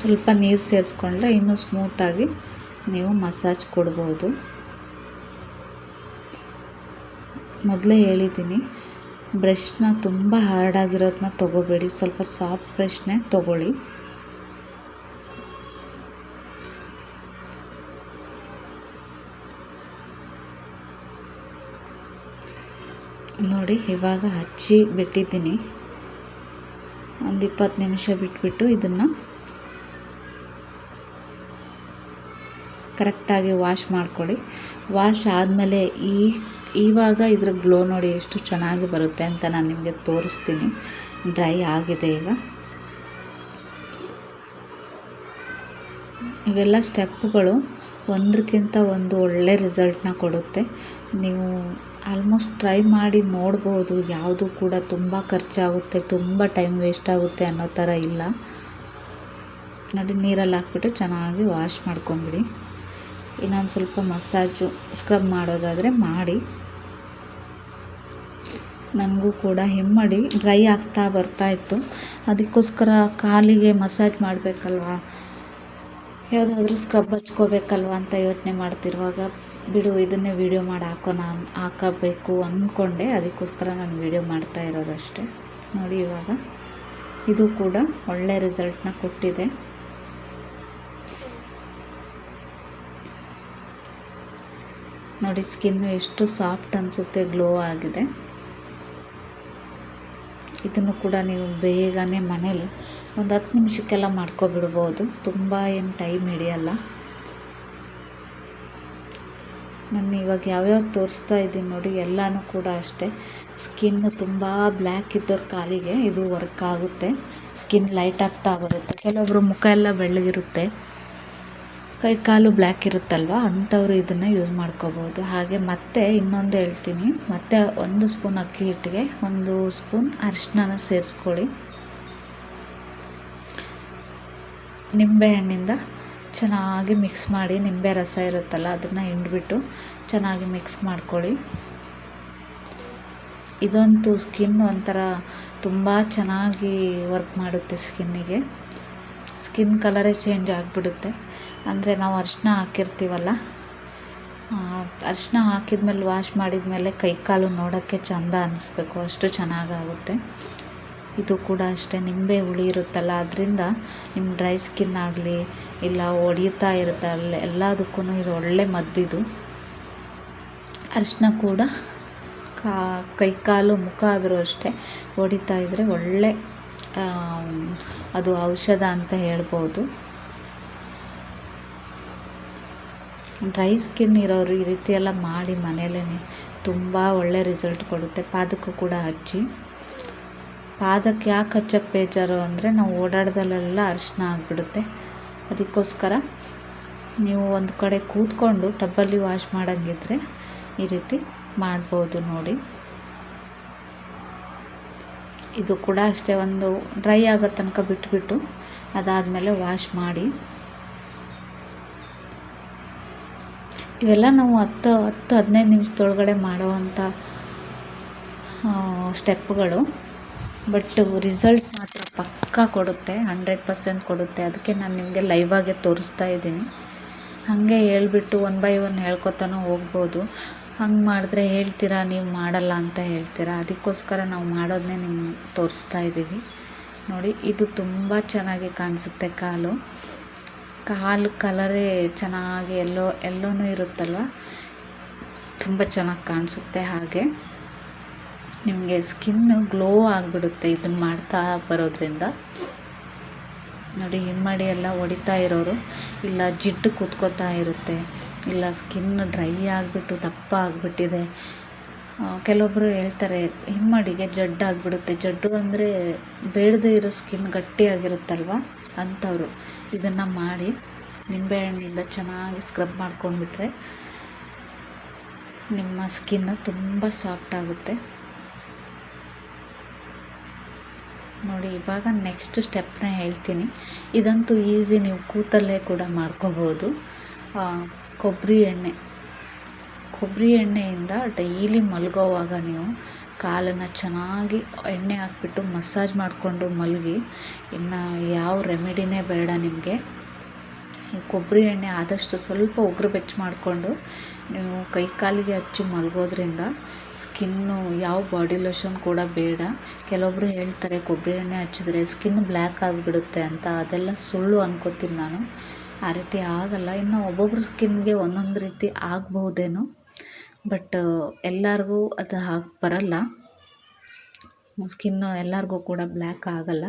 ಸ್ವಲ್ಪ ನೀರು ಸೇರಿಸ್ಕೊಂಡ್ರೆ ಇನ್ನೂ ಸ್ಮೂತಾಗಿ ನೀವು ಮಸಾಜ್ ಕೊಡ್ಬೋದು. ಮೊದಲೇ ಹೇಳಿದ್ದೀನಿ, ಬ್ರಷ್ನ ತುಂಬ ಹಾರ್ಡಾಗಿರೋದನ್ನ ತೊಗೋಬೇಡಿ. ಸ್ವಲ್ಪ ಸಾಫ್ಟ್ ಬ್ರಷ್ನೇ ತೊಗೊಳ್ಳಿ. ನೋಡಿ, ಇವಾಗ ಹಚ್ಚಿ ಬಿಟ್ಟಿದ್ದೀನಿ. ಒಂದು ಇಪ್ಪತ್ತು ನಿಮಿಷ ಬಿಟ್ಬಿಟ್ಟು ಇದನ್ನು ಕರೆಕ್ಟಾಗಿ ವಾಶ್ ಮಾಡ್ಕೊಳ್ಳಿ. ವಾಶ್ ಆದಮೇಲೆ ಈ, ಇವಾಗ ಇದ್ರ ಗ್ಲೋ ನೋಡಿ ಎಷ್ಟು ಚೆನ್ನಾಗಿ ಬರುತ್ತೆ ಅಂತ ನಾನು ನಿಮಗೆ ತೋರಿಸ್ತೀನಿ. ಡ್ರೈ ಆಗಿದೆ ಈಗ. ಇವೆಲ್ಲ ಸ್ಟೆಪ್ಗಳು ಒಂದಕ್ಕಿಂತ ಒಂದು ಒಳ್ಳೆ ರಿಸಲ್ಟ್ನ ಕೊಡುತ್ತೆ. ನೀವು ಆಲ್ಮೋಸ್ಟ್ ಟ್ರೈ ಮಾಡಿ ನೋಡ್ಬೋದು. ಯಾವುದು ಕೂಡ ತುಂಬ ಖರ್ಚಾಗುತ್ತೆ, ತುಂಬ ಟೈಮ್ ವೇಸ್ಟ್ ಆಗುತ್ತೆ ಅನ್ನೋ ಥರ ಇಲ್ಲ. ನೋಡಿ, ನೀರಲ್ಲಿ ಹಾಕ್ಬಿಟ್ಟು ಚೆನ್ನಾಗಿ ವಾಶ್ ಮಾಡ್ಕೊಂಬಿಡಿ. ಇನ್ನೊಂದು ಸ್ವಲ್ಪ ಮಸಾಜು ಸ್ಕ್ರಬ್ ಮಾಡೋದಾದರೆ ಮಾಡಿ. ನನಗೂ ಕೂಡ ಹೆಮ್ಮಡಿ ಡ್ರೈ ಆಗ್ತಾ ಬರ್ತಾ ಇತ್ತು. ಅದಕ್ಕೋಸ್ಕರ ಕಾಲಿಗೆ ಮಸಾಜ್ ಮಾಡಬೇಕಲ್ವಾ? ಯಾವುದಾದ್ರೂ ಸ್ಕ್ರಬ್ ಹಚ್ಕೋಬೇಕಲ್ವ ಅಂತ ಯೋಚನೆ ಮಾಡ್ತಿರುವಾಗ, ಬಿಡು, ಇದನ್ನೇ ವೀಡಿಯೋ ಮಾಡಿ, ಹಾಕೋಣ ಹಾಕಬೇಕು ಅಂದ್ಕೊಂಡೆ ಅದಕ್ಕೋಸ್ಕರ ನಾನು ವೀಡಿಯೋ ಮಾಡ್ತಾ ಇರೋದಷ್ಟೇ. ನೋಡಿ ಇವಾಗ, ಇದು ಕೂಡ ಒಳ್ಳೆ ರಿಸಲ್ಟ್ನ ಕೊಟ್ಟಿದೆ. ನೋಡಿ, ಸ್ಕಿನ್ನು ಎಷ್ಟು ಸಾಫ್ಟ್ ಅನಿಸುತ್ತೆ, ಗ್ಲೋ ಆಗಿದೆ. ಇದನ್ನು ಕೂಡ ನೀವು ಬೇಗನೆ ಮನೇಲಿ ಒಂದು ಹತ್ತು ನಿಮಿಷಕ್ಕೆಲ್ಲ ಮಾಡ್ಕೊಬಿಡ್ಬೋದು. ತುಂಬ ಏನು ಟೈಮ್ ಹಿಡಿಯಲ್ಲ. ನಾನು ಇವಾಗ ಯಾವ್ಯಾವ ತೋರಿಸ್ತಾ ಇದ್ದೀನಿ ನೋಡಿ, ಎಲ್ಲನೂ ಕೂಡ ಅಷ್ಟೇ. ಸ್ಕಿನ್ ತುಂಬ ಬ್ಲ್ಯಾಕ್ ಇದ್ದವ್ರ ಕಾಲಿಗೆ ಇದು ವರ್ಕ್ ಆಗುತ್ತೆ. ಸ್ಕಿನ್ ಲೈಟ್ ಆಗ್ತಾ ಬರುತ್ತೆ. ಕೆಲವೊಬ್ಬರು ಮುಖ ಎಲ್ಲ ಬೆಳ್ಳಗಿರುತ್ತೆ. ಕೈ ಕಾಲು ಬ್ಲ್ಯಾಕ್ ಇರುತ್ತಲ್ವ? ಅಂಥವ್ರು ಇದನ್ನು ಯೂಸ್ ಮಾಡ್ಕೋಬೋದು. ಹಾಗೆ ಮತ್ತೆ ಇನ್ನೊಂದು ಹೇಳ್ತೀನಿ. ಮತ್ತೆ ಒಂದು ಸ್ಪೂನ್ ಅಕ್ಕಿ ಹಿಟ್ಟಿಗೆ, ಒಂದು ಸ್ಪೂನ್ ಅರಿಶಿನ ಸೇರಿಸ್ಕೊಳ್ಳಿ. ನಿಂಬೆಹಣ್ಣಿಂದ ಚೆನ್ನಾಗಿ ಮಿಕ್ಸ್ ಮಾಡಿ, ನಿಂಬೆ ರಸ ಇರುತ್ತಲ್ಲ, ಅದನ್ನು ಹಿಂಡ್ಬಿಟ್ಟು ಚೆನ್ನಾಗಿ ಮಿಕ್ಸ್ ಮಾಡ್ಕೊಳ್ಳಿ. ಇದಂತೂ ಸ್ಕಿನ್ ಒಂಥರ ತುಂಬ ಚೆನ್ನಾಗಿ ವರ್ಕ್ ಮಾಡುತ್ತೆ ಸ್ಕಿನ್ನಿಗೆ. ಸ್ಕಿನ್ ಕಲರೇ ಚೇಂಜ್ ಆಗಿಬಿಡುತ್ತೆ. ಅಂದರೆ ನಾವು ಅರಿಶಿನ ಹಾಕಿರ್ತೀವಲ್ಲ ಅರಿಶಿನ ಹಾಕಿದ್ಮೇಲೆ ವಾಶ್ ಮಾಡಿದ್ಮೇಲೆ ಕೈ ಕಾಲು ನೋಡೋಕ್ಕೆ ಚೆಂದ ಅನ್ನಿಸ್ಬೇಕು ಅಷ್ಟು ಚೆನ್ನಾಗಾಗುತ್ತೆ. ಇದು ಕೂಡ ಅಷ್ಟೇ, ನಿಂಬೆ ಹುಳಿ ಇರುತ್ತಲ್ಲ, ಅದರಿಂದ ನಿಮ್ಮ ಡ್ರೈ ಸ್ಕಿನ್ ಆಗಲಿ, ಇಲ್ಲ ಒಡೆಯುತ್ತಾ ಇರುತ್ತೆ ಅಲ್ಲಿ ಎಲ್ಲದಕ್ಕೂ ಇದು ಒಳ್ಳೆ ಮದ್ದಿದು. ಅರಿಶಿನ ಕೂಡ ಕಾ ಕೈ ಕಾಲು ಮುಖ ಆದರೂ ಅಷ್ಟೇ ಹೊಡಿತಾ ಇದ್ದರೆ ಒಳ್ಳೆ ಅದು ಔಷಧ ಅಂತ ಹೇಳ್ಬೋದು. ಡ್ರೈ ಸ್ಕಿನ್ ಇರೋರು ಈ ರೀತಿ ಎಲ್ಲ ಮಾಡಿ ಮನೆಯಲ್ಲೇ ತುಂಬ ಒಳ್ಳೆ ರಿಸಲ್ಟ್ ಕೊಡುತ್ತೆ. ಪಾದಕ್ಕೂ ಕೂಡ ಹಚ್ಚಿ. ಪಾದಕ್ಕೆ ಯಾಕೆ ಹಚ್ಚಕ್ಕೆ ಬೇಜಾರು ಅಂದರೆ ನಾವು ಓಡಾಡ್ದಲ್ಲೆಲ್ಲ ಅರಿಶಿನ ಆಗಿಬಿಡುತ್ತೆ. ಅದಕ್ಕೋಸ್ಕರ ನೀವು ಒಂದು ಕಡೆ ಕೂತ್ಕೊಂಡು ಟಬ್ಬಲ್ಲಿ ವಾಶ್ ಮಾಡೋಂಗಿದ್ರೆ ಈ ರೀತಿ ಮಾಡ್ಬೋದು ನೋಡಿ. ಇದು ಕೂಡ ಅಷ್ಟೇ ಒಂದು ಡ್ರೈ ಆಗೋ ತನಕ ಬಿಟ್ಬಿಟ್ಟು ಅದಾದಮೇಲೆ ವಾಶ್ ಮಾಡಿ. ಇವೆಲ್ಲ ನಾವು ಹತ್ತು ಹತ್ತು, ಹದಿನೈದು ನಿಮಿಷದೊಳಗಡೆ ಮಾಡೋವಂಥ ಸ್ಟೆಪ್ಗಳು ಬಟ್ ರಿಸಲ್ಟ್ ಮಾತ್ರ ಪಕ್ಕಾ ಕೊಡುತ್ತೆ ಹಂಡ್ರೆಡ್ ಪರ್ಸೆಂಟ್ ಕೊಡುತ್ತೆ. ಅದಕ್ಕೆ ನಾನು ನಿಮಗೆ ಲೈವಾಗೆ ತೋರಿಸ್ತಾ ಇದ್ದೀನಿ. ಹಾಗೆ ಹೇಳ್ಬಿಟ್ಟು ಒನ್ ಬೈ ಒನ್ ಹೇಳ್ಕೊತಾನೂ ಹೋಗ್ಬೋದು. ಹಂಗೆ ಮಾಡಿದ್ರೆ ಹೇಳ್ತೀರಾ, ನೀವು ಮಾಡಲ್ಲ ಅಂತ ಹೇಳ್ತೀರಾ? ಅದಕ್ಕೋಸ್ಕರ ನಾವು ಮಾಡೋದನ್ನೇ ನಿಮ್ಗೆ ತೋರಿಸ್ತಾ ಇದ್ದೀವಿ ನೋಡಿ, ಇದು ತುಂಬ ಚೆನ್ನಾಗಿ ಕಾಣಿಸುತ್ತೆ ಕಾಲು. ಕಾಲು ಕಲರೇ ಚೆನ್ನಾಗಿ ಎಲ್ಲೋ, ಎಲ್ಲೋನೂ ಇರುತ್ತಲ್ವ? ತುಂಬ ಚೆನ್ನಾಗಿ ಕಾಣಿಸುತ್ತೆ ಹಾಗೆ. ನಿಮಗೆ ಸ್ಕಿನ್ನು ಗ್ಲೋ ಆಗಿಬಿಡುತ್ತೆ ಇದನ್ನು ಮಾಡ್ತಾ ಬರೋದ್ರಿಂದ. ನೋಡಿ, ಹಿಮ್ಮಡಿ ಎಲ್ಲ ಹೊಡಿತಾ ಇರೋರು. ಇಲ್ಲ ಜಿಡ್ಡು ಕೂತ್ಕೋತಾ ಇರುತ್ತೆ. ಇಲ್ಲ ಸ್ಕಿನ್ ಡ್ರೈ ಆಗಿಬಿಟ್ಟು, ದಪ್ಪ ಆಗಿಬಿಟ್ಟಿದೆ. ಕೆಲವೊಬ್ಬರು ಹೇಳ್ತಾರೆ, ಹಿಮ್ಮಡಿಗೆ ಜಡ್ಡಾಗಿಬಿಡುತ್ತೆ. ಜಡ್ಡು ಅಂದರೆ ಬೇಡದೇ ಇರೋ ಸ್ಕಿನ್ ಗಟ್ಟಿಯಾಗಿರುತ್ತಲ್ವ? ಅಂಥವ್ರು ಇದನ್ನು ಮಾಡಿ ನಿಂಬೆಹಣ್ಣಿಂದ ಚೆನ್ನಾಗಿ ಸ್ಕ್ರಬ್ ಮಾಡ್ಕೊಂಡ್ಬಿಟ್ರೆ ನಿಮ್ಮ ಸ್ಕಿನ್ನ ತುಂಬ ಸಾಫ್ಟ್ ಆಗುತ್ತೆ. ನೋಡಿ, ಇವಾಗ ನೆಕ್ಸ್ಟ್ ಸ್ಟೆಪ್ನ ಹೇಳ್ತೀನಿ. ಇದಂತೂ ಈಸಿ ನೀವು ಕೂತಲ್ಲೇ ಕೂಡ ಮಾಡ್ಕೋಬೋದು. ಕೊಬ್ಬರಿ ಎಣ್ಣೆ. ಕೊಬ್ಬರಿ ಎಣ್ಣೆಯಿಂದ ಡೈಲಿ ಮಲಗೋವಾಗ ನೀವು ಕಾಲನ್ನು ಚೆನ್ನಾಗಿ ಎಣ್ಣೆ ಹಾಕ್ಬಿಟ್ಟು ಮಸಾಜ್ ಮಾಡಿಕೊಂಡು ಮಲಗಿ, ಇನ್ನು ಯಾವ ರೆಮಿಡಿನೇ ಬೇಡ ನಿಮಗೆ. ಕೊಬ್ಬರಿ ಎಣ್ಣೆ ಆದಷ್ಟು ಸ್ವಲ್ಪ ಉಗ್ರ ಬೆಚ್ಚ ಮಾಡಿಕೊಂಡು, ನೀವು ಕೈ ಕಾಲಿಗೆ ಹಚ್ಚಿ ಮಲಗೋದ್ರಿಂದ ಸ್ಕಿನ್ನು, ಯಾವ ಬಾಡಿ ಲೋಷನ್ ಕೂಡ ಬೇಡ. ಕೆಲವೊಬ್ಬರು ಹೇಳ್ತಾರೆ, ಕೊಬ್ಬರಿ ಎಣ್ಣೆ ಹಚ್ಚಿದ್ರೆ ಸ್ಕಿನ್ ಬ್ಲ್ಯಾಕ್ ಆಗಿಬಿಡುತ್ತೆ ಅಂತ, ಅದೆಲ್ಲ ಸುಳ್ಳು ಅನ್ಕೋತೀನಿ ನಾನು. ಆ ರೀತಿ ಆಗಲ್ಲ. ಇನ್ನು ಒಬ್ಬೊಬ್ರ ಸ್ಕಿನ್ಗೆ ಒಂದೊಂದು ರೀತಿ ಆಗ್ಬಹುದೇನೋ. ಬಟ್ ಎಲ್ಲರಿಗೂ ಅದು ಹಾಗೆ ಬರಲ್ಲ. ಸ್ಕಿನ್ನು ಎಲ್ಲರಿಗೂ ಕೂಡ ಬ್ಲ್ಯಾಕ್ ಆಗಲ್ಲ.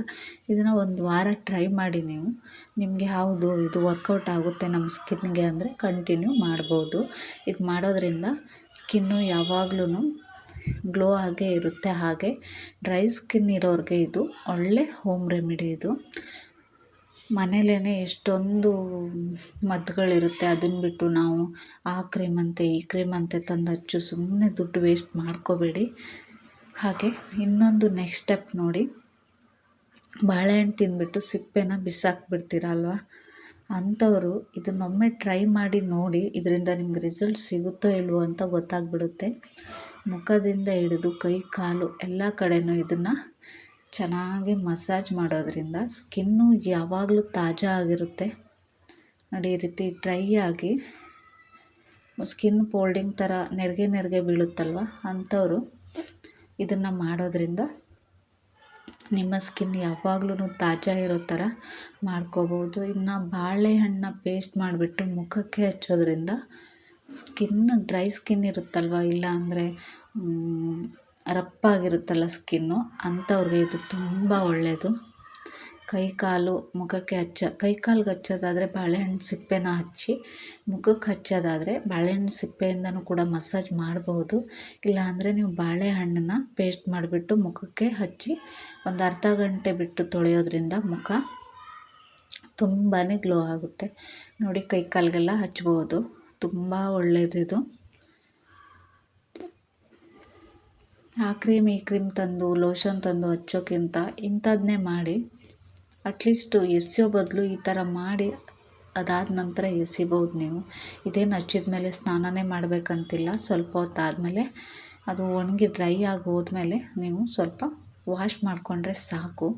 ಇದನ್ನು ಒಂದು ವಾರ ಟ್ರೈ ಮಾಡಿ ನೀವು. ನಿಮಗೆ ಹೌದು, ಇದು ವರ್ಕೌಟ್ ಆಗುತ್ತೆ ನಮ್ಮ ಸ್ಕಿನ್ಗೆ ಅಂದರೆ ಕಂಟಿನ್ಯೂ ಮಾಡ್ಬೋದು. ಇದು ಮಾಡೋದ್ರಿಂದ ಸ್ಕಿನ್ನು ಯಾವಾಗ್ಲೂ ಗ್ಲೋ ಆಗೇ ಇರುತ್ತೆ ಹಾಗೆ. ಡ್ರೈ ಸ್ಕಿನ್ ಇರೋರಿಗೆ ಇದು ಒಳ್ಳೆ ಹೋಮ್ ರೆಮಿಡಿ ಇದು. ಮನೇಲೇ ಎಷ್ಟೊಂದು ಮದ್ದುಗಳಿರುತ್ತೆ ಅದನ್ನು ಬಿಟ್ಟು ನಾವು ಆ ಕ್ರೀಮ್ ಅಂತೆ ಈ ಕ್ರೀಮ್ ಅಂತೆ ತಂದು ಹಚ್ಚು ಸುಮ್ಮನೆ ದುಡ್ಡು ವೇಸ್ಟ್ ಮಾಡ್ಕೋಬೇಡಿ. ಹಾಗೆ ಇನ್ನೊಂದು ನೆಕ್ಸ್ಟ್ ಸ್ಟೆಪ್ ನೋಡಿ. ಬಾಳೆಹಣ್ಣು ತಿಂದ್ಬಿಟ್ಟು ಸಿಪ್ಪೆನ ಬಿಸಾಕ್ಬಿಡ್ತೀರ ಅಲ್ವಾ ಅಂಥವರು ಇದನ್ನೊಮ್ಮೆ ಟ್ರೈ ಮಾಡಿ ನೋಡಿ ಇದರಿಂದ ನಿಮ್ಗೆ ರಿಸಲ್ಟ್ ಸಿಗುತ್ತೋ ಇಲ್ವೋ ಅಂತ ಗೊತ್ತಾಗ್ಬಿಡುತ್ತೆ. ಮುಖದಿಂದ ಹಿಡಿದು ಕೈ, ಕಾಲು ಎಲ್ಲ ಕಡೆಯೂ ಇದನ್ನು ಚೆನ್ನಾಗಿ ಮಸಾಜ್ ಮಾಡೋದರಿಂದ ಸ್ಕಿನ್ನು ಯಾವಾಗಲೂ ತಾಜಾ ಆಗಿರುತ್ತೆ. ನೋಡಿ, ಈ ರೀತಿ ಡ್ರೈ ಆಗಿ ಸ್ಕಿನ್ ಫೋಲ್ಡಿಂಗ್ ಥರ ನೆರಿಗೆ ನೆರಿಗೆ ಬೀಳುತ್ತಲ್ವ ಅಂಥವರು ಇದನ್ನು ಮಾಡೋದರಿಂದ ನಿಮ್ಮ ಸ್ಕಿನ್ ಯಾವಾಗ್ಲೂ ತಾಜಾ ಇರೋ ಥರ ಮಾಡ್ಕೋಬೋದು. ಇನ್ನು ಬಾಳೆಹಣ್ಣ ಪೇಸ್ಟ್ ಮಾಡಿಬಿಟ್ಟು ಮುಖಕ್ಕೆ ಹಚ್ಚೋದ್ರಿಂದ ಸ್ಕಿನ್, ಡ್ರೈ ಸ್ಕಿನ್ ಇರುತ್ತಲ್ವ? ಇಲ್ಲ ಅಂದರೆ ರಪ್ಪಾಗಿರುತ್ತಲ್ಲ ಸ್ಕಿನ್ನು, ಅಂಥವ್ರಿಗೆ ಇದು ತುಂಬ ಒಳ್ಳೆಯದು ಕೈ ಕಾಲು ಮುಖಕ್ಕೆ ಹಚ್ಚ ಕೈ ಕಾಲಿಗೆ ಹಚ್ಚೋದಾದರೆ ಬಾಳೆಹಣ್ಣು ಸಿಪ್ಪೆನ ಹಚ್ಚಿ ಮುಖಕ್ಕೆ ಹಚ್ಚೋದಾದರೆ ಬಾಳೆಹಣ್ಣು ಸಿಪ್ಪೆಯಿಂದನೂ ಕೂಡ ಮಸಾಜ್ ಮಾಡಬಹುದು ಇಲ್ಲಾಂದರೆ ನೀವು ಬಾಳೆಹಣ್ಣನ್ನ ಪೇಸ್ಟ್ ಮಾಡಿಬಿಟ್ಟು ಮುಖಕ್ಕೆ ಹಚ್ಚಿ ಒಂದು ಅರ್ಧ ಗಂಟೆ ಬಿಟ್ಟು ತೊಳೆಯೋದ್ರಿಂದ ಮುಖ ತುಂಬಾ ಗ್ಲೋ ಆಗುತ್ತೆ. ನೋಡಿ ಕೈ ಕಾಲಿಗೆಲ್ಲ ಹಚ್ಬೋದು. ತುಂಬ ಒಳ್ಳೆಯದಿದು ಆ ಕ್ರೀಮ್ ಈ ಕ್ರೀಮ್ ತಂದು, ಲೋಷನ್ ತಂದು ಹಚ್ಚೋಕ್ಕಿಂತ ಇಂಥದ್ದನ್ನೇ ಮಾಡಿ ಅಟ್ಲೀಸ್ಟು ಎಸೆಯೋ ಬದಲು ಈ ಥರ ಮಾಡಿ ಅದಾದ ನಂತರ ಎಸಿಬೋದು ನೀವು. ಇದೇನು ಹಚ್ಚಿದ ಮೇಲೆ ಸ್ನಾನನೇ ಮಾಡಬೇಕಂತಿಲ್ಲ. ಸ್ವಲ್ಪ ಹೊತ್ತು ಆದಮೇಲೆ ಅದು ಒಣಗಿ ಡ್ರೈ ಆಗಿ ಹೋದ್ಮೇಲೆ ನೀವು ಸ್ವಲ್ಪ ವಾಶ್ ಮಾಡಿಕೊಂಡ್ರೆ ಸಾಕು.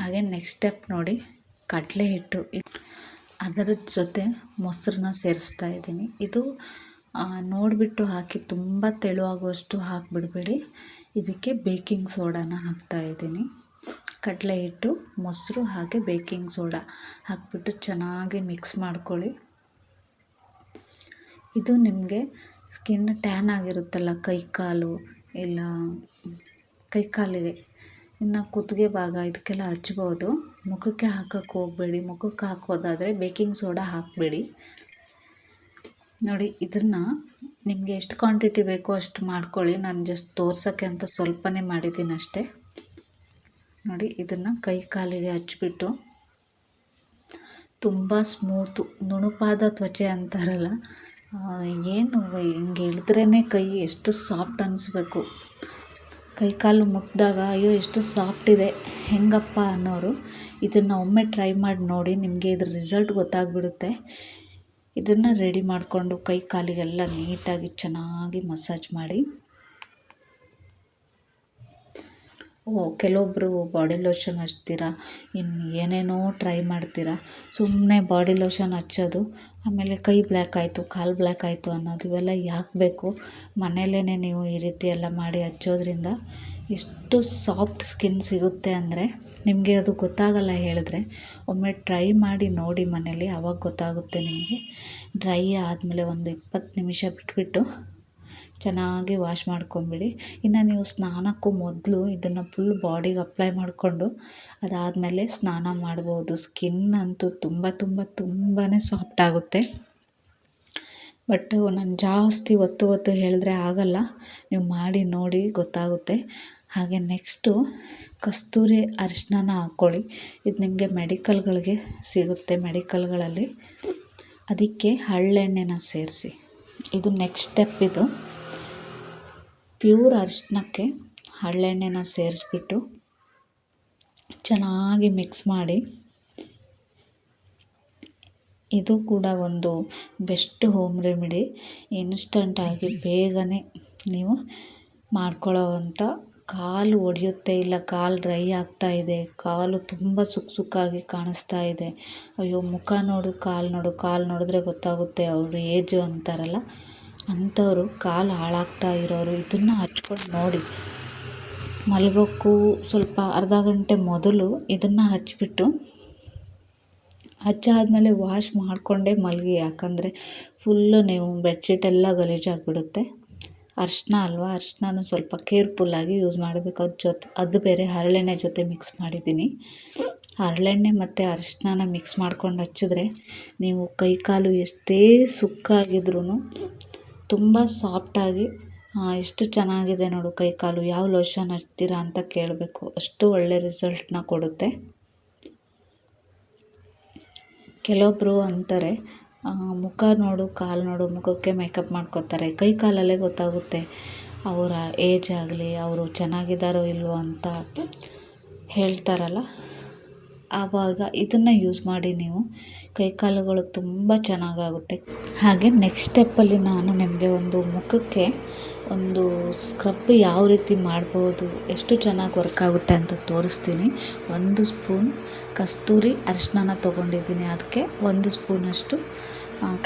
ಹಾಗೆ ನೆಕ್ಸ್ಟ್ ಸ್ಟೆಪ್ ನೋಡಿ ಕಡಲೆ ಹಿಟ್ಟು ಅದರ ಜೊತೆ ಮೊಸರನ್ನ ಸೇರಿಸ್ತಾ ಇದ್ದೀನಿ. ಇದು ನೋಡಿಬಿಟ್ಟು ಹಾಕಿ ತುಂಬ ತೆಳುವಾಗುವಷ್ಟು ಹಾಕಿಬಿಡ್ಬೇಡಿ. ಇದಕ್ಕೆ ಬೇಕಿಂಗ್ ಸೋಡಾನ ಹಾಕ್ತಾಯಿದ್ದೀನಿ ಕಡಲೆ ಹಿಟ್ಟು, ಮೊಸರು ಹಾಗೆ ಬೇಕಿಂಗ್ ಸೋಡಾ ಹಾಕಿಬಿಟ್ಟು ಚೆನ್ನಾಗಿ ಮಿಕ್ಸ್ ಮಾಡ್ಕೊಳ್ಳಿ. ಇದು ನಿಮಗೆ ಸ್ಕಿನ್ ಟ್ಯಾನ್ ಆಗಿರುತ್ತಲ್ಲ ಕೈ ಕಾಲು ಇಲ್ಲ ಕೈ ಕಾಲಿಗೆ ಇನ್ನು ಕುತ್ತಿಗೆ ಭಾಗ ಇದಕ್ಕೆಲ್ಲ ಹಚ್ಬೋದು. ಮುಖಕ್ಕೆ ಹಾಕೋಕ್ಕೆ ಹೋಗಬೇಡಿ. ಮುಖಕ್ಕೆ ಹಾಕೋದಾದರೆ ಬೇಕಿಂಗ್ ಸೋಡಾ ಹಾಕಬೇಡಿ. ನೋಡಿ ಇದನ್ನು ನಿಮಗೆ ಎಷ್ಟು ಕ್ವಾಂಟಿಟಿ ಬೇಕೋ ಅಷ್ಟು ಮಾಡ್ಕೊಳ್ಳಿ. ನಾನು ಜಸ್ಟ್ ತೋರ್ಸೋಕ್ಕೆ ಅಂತ ಸ್ವಲ್ಪನೇ ಮಾಡಿದ್ದೀನಿ ಅಷ್ಟೇ. ನೋಡಿ, ಇದನ್ನು ಕೈ ಕಾಲಿಗೆ ಹಚ್ಚಿಬಿಟ್ಟು ತುಂಬ ಸ್ಮೂತು ನುಣುಪಾದ ತ್ವಚೆ ಅಂತಾರಲ್ಲ ಏನು ಹಿಂಗೆ ಇಳಿದ್ರೇ ಕೈ ಎಷ್ಟು ಸಾಫ್ಟ್ ಅನ್ನಿಸ್ಬೇಕು ಕೈ ಕಾಲು ಮುಟ್ಟಿದಾಗ ಅಯ್ಯೋ, ಎಷ್ಟು ಸಾಫ್ಟ್ ಇದೆ, ಹೆಂಗಪ್ಪ ಅನ್ನೋರು ಇದನ್ನು ಒಮ್ಮೆ ಟ್ರೈ ಮಾಡಿ ನೋಡಿ, ನಿಮಗೆ ಇದ್ರ ರಿಸಲ್ಟ್ ಗೊತ್ತಾಗ್ಬಿಡುತ್ತೆ. ಇದನ್ನು ರೆಡಿ ಮಾಡಿಕೊಂಡು ಕೈ ಕಾಲಿಗೆಲ್ಲ ನೀಟಾಗಿ ಚೆನ್ನಾಗಿ ಮಸಾಜ್ ಮಾಡಿ. ಓ ಕೆಲವೊಬ್ಬರು ಬಾಡಿ ಲೋಷನ್ ಹಚ್ತೀರಾ? ಇನ್ನು ಏನೇನೋ ಟ್ರೈ ಮಾಡ್ತೀರಾ? ಸುಮ್ಮನೆ ಬಾಡಿ ಲೋಷನ್ ಹಚ್ಚೋದು, ಆಮೇಲೆ ಕೈ ಬ್ಲ್ಯಾಕ್ ಆಯಿತು, ಕಾಲು ಬ್ಲ್ಯಾಕ್ ಆಯಿತು ಅನ್ನೋದು ಇವೆಲ್ಲ ಯಾಕೆ ಬೇಕು? ಮನೆಯಲ್ಲೇ ನೀವು ಈ ರೀತಿ ಎಲ್ಲ ಮಾಡಿ ಹಚ್ಚೋದ್ರಿಂದ ಎಷ್ಟು ಸಾಫ್ಟ್ ಸ್ಕಿನ್ ಸಿಗುತ್ತೆ ಅಂದರೆ ನಿಮಗೆ ಅದು ಗೊತ್ತಾಗಲ್ಲ ಹೇಳಿದ್ರೆ, ಒಮ್ಮೆ ಟ್ರೈ ಮಾಡಿ ನೋಡಿ ಮನೇಲಿ, ಅವಾಗ ಗೊತ್ತಾಗುತ್ತೆ ನಿಮಗೆ. ಡ್ರೈ ಆದಮೇಲೆ ಒಂದು ಇಪ್ಪತ್ತು ನಿಮಿಷ ಬಿಟ್ಬಿಟ್ಟು ಚೆನ್ನಾಗಿ ವಾಶ್ ಮಾಡ್ಕೊಂಬಿಡಿ. ಇನ್ನು ನೀವು ಸ್ನಾನಕ್ಕೂ ಮೊದಲು ಇದನ್ನು ಫುಲ್ ಬಾಡಿಗೆ ಅಪ್ಲೈ ಮಾಡಿಕೊಂಡು, ಅದಾದಮೇಲೆ ಸ್ನಾನ ಮಾಡ್ಬೋದು. ಸ್ಕಿನ್ ಅಂತೂ ತುಂಬ ತುಂಬ ತುಂಬಾ ಸಾಫ್ಟ್ ಆಗುತ್ತೆ. ಬಟ್ ನಾನು ಜಾಸ್ತಿ ಒತ್ತು ಒತ್ತು ಹೇಳಿದ್ರೆ ಆಗಲ್ಲ. ನೀವು ಮಾಡಿ ನೋಡಿ ಗೊತ್ತಾಗುತ್ತೆ. ಹಾಗೆ ನೆಕ್ಸ್ಟು ಕಸ್ತೂರಿ ಅರಿಶಿನ ಹಾಕ್ಕೊಳ್ಳಿ. ಇದು ನಿಮಗೆ ಮೆಡಿಕಲ್ಗಳಿಗೆ ಸಿಗುತ್ತೆ ಮೆಡಿಕಲ್ಗಳಲ್ಲಿ. ಅದಕ್ಕೆ ಹಳ್ಳೆಣ್ಣೆನ ಸೇರಿಸಿ. ಇದು ನೆಕ್ಸ್ಟ್ ಸ್ಟೆಪ್ ಇದು. ಪ್ಯೂರ್ ಅರಿಶಿನಕ್ಕೆ ಹಳ್ಳೆಣ್ಣೆನ ಸೇರಿಸ್ಬಿಟ್ಟು ಚೆನ್ನಾಗಿ ಮಿಕ್ಸ್ ಮಾಡಿ ಇದು ಕೂಡ ಒಂದು ಬೆಸ್ಟ್ ಹೋಮ್ ರೆಮಿಡಿ. ಇನ್ಸ್ಟಂಟಾಗಿ ಬೇಗನೆ ನೀವು ಮಾಡ್ಕೊಳ್ಳೋವಂಥ ಕಾಲು ಒಡೆಯುತ್ತೆ ಇಲ್ಲ, ಕಾಲು ಡ್ರೈ ಆಗ್ತಾ ಇದೆ, ಕಾಲು ತುಂಬ ಸುಕ್ಕು ಸುಕ್ಕಾಗಿ ಕಾಣಿಸ್ತಾ ಇದೆ. ಅಯ್ಯೋ, ಮುಖ ನೋಡು, ಕಾಲು ನೋಡು, ಕಾಲು ನೋಡಿದ್ರೆ ಗೊತ್ತಾಗುತ್ತೆ ಅವರು ಏಜು ಅಂತಾರಲ್ಲ. ಅಂಥವರು ಕಾಲು ಹಾಳಾಗ್ತಾ ಇರೋರು, ಇದನ್ನು ಹಚ್ಕೊಂಡು ನೋಡಿ. ಮಲಗೋಕ್ಕೂ ಸ್ವಲ್ಪ ಅರ್ಧ ಗಂಟೆ ಮೊದಲು ಇದನ್ನು ಹಚ್ಚಿಬಿಟ್ಟು ಹಚ್ಚಾದಮೇಲೆ ವಾಶ್ ಮಾಡಿಕೊಂಡೇ ಮಲಗಿ. ಯಾಕಂದರೆ ಫುಲ್ಲು ನೀವು ಬೆಡ್ಶೀಟೆಲ್ಲ ಗಲೀಜಾಗಿಬಿಡುತ್ತೆ. ಅರಿಶಿನ ಅಲ್ವಾ? ಅರಿಶಿನನೂ ಸ್ವಲ್ಪ ಕೇರ್ಫುಲ್ಲಾಗಿ ಯೂಸ್ ಮಾಡಬೇಕು. ಅದ್ರ ಜೊತೆ, ಅದು ಬೇರೆ ಹರಳೆಣ್ಣೆ ಜೊತೆ ಮಿಕ್ಸ್ ಮಾಡಿದ್ದೀನಿ. ಹರಳೆಣ್ಣೆ ಮತ್ತು ಅರಿಶಿನ ಮಿಕ್ಸ್ ಮಾಡ್ಕೊಂಡು ಹಚ್ಚಿದ್ರೆ ನೀವು ಕೈ ಕಾಲು ಎಷ್ಟೇ ಸುಕ್ಕಾಗಿದ್ರೂ ತುಂಬ ಸಾಫ್ಟಾಗಿ ಎಷ್ಟು ಚೆನ್ನಾಗಿದೆ ನೋಡು ಕೈ ಕಾಲು. ಯಾವ ಲೋಷನ್ ಹಚ್ತೀರಾ ಅಂತ ಕೇಳಬೇಕು. ಅಷ್ಟು ಒಳ್ಳೆ ರಿಸಲ್ಟನ್ನ ಕೊಡುತ್ತೆ. ಕೆಲವೊಬ್ಬರು ಅಂತಾರೆ ಮುಖ ನೋಡು, ಕಾಲು ನೋಡು, ಮುಖಕ್ಕೆ ಮೇಕಪ್ ಮಾಡ್ಕೋತಾರೆ. ಕೈ ಕಾಲಲ್ಲೇ ಗೊತ್ತಾಗುತ್ತೆ ಅವರ ಏಜ್ ಆಗಲಿ, ಅವರು ಚೆನ್ನಾಗಿದ್ದಾರೋ ಇಲ್ವೋ ಅಂತ ಹೇಳ್ತಾರಲ್ಲ. ಆವಾಗ ಇದನ್ನು ಯೂಸ್ ಮಾಡಿ ನೀವು ಕೈ ಕಾಲುಗಳು ತುಂಬ ಚೆನ್ನಾಗಾಗುತ್ತೆ. ಹಾಗೆ ನೆಕ್ಸ್ಟ್ ಸ್ಟೆಪ್ಪಲ್ಲಿ ನಾನು ನಿಮಗೆ ಒಂದು ಮುಖಕ್ಕೆ ಒಂದು ಸ್ಕ್ರಬ್ ಯಾವ ರೀತಿ ಮಾಡ್ಬೋದು, ಎಷ್ಟು ಚೆನ್ನಾಗಿ ವರ್ಕ್ ಆಗುತ್ತೆ ಅಂತ ತೋರಿಸ್ತೀನಿ. ಒಂದು ಸ್ಪೂನ್ ಕಸ್ತೂರಿ ಅರಿಶಿನ ತೊಗೊಂಡಿದ್ದೀನಿ. ಅದಕ್ಕೆ ಒಂದು ಸ್ಪೂನಷ್ಟು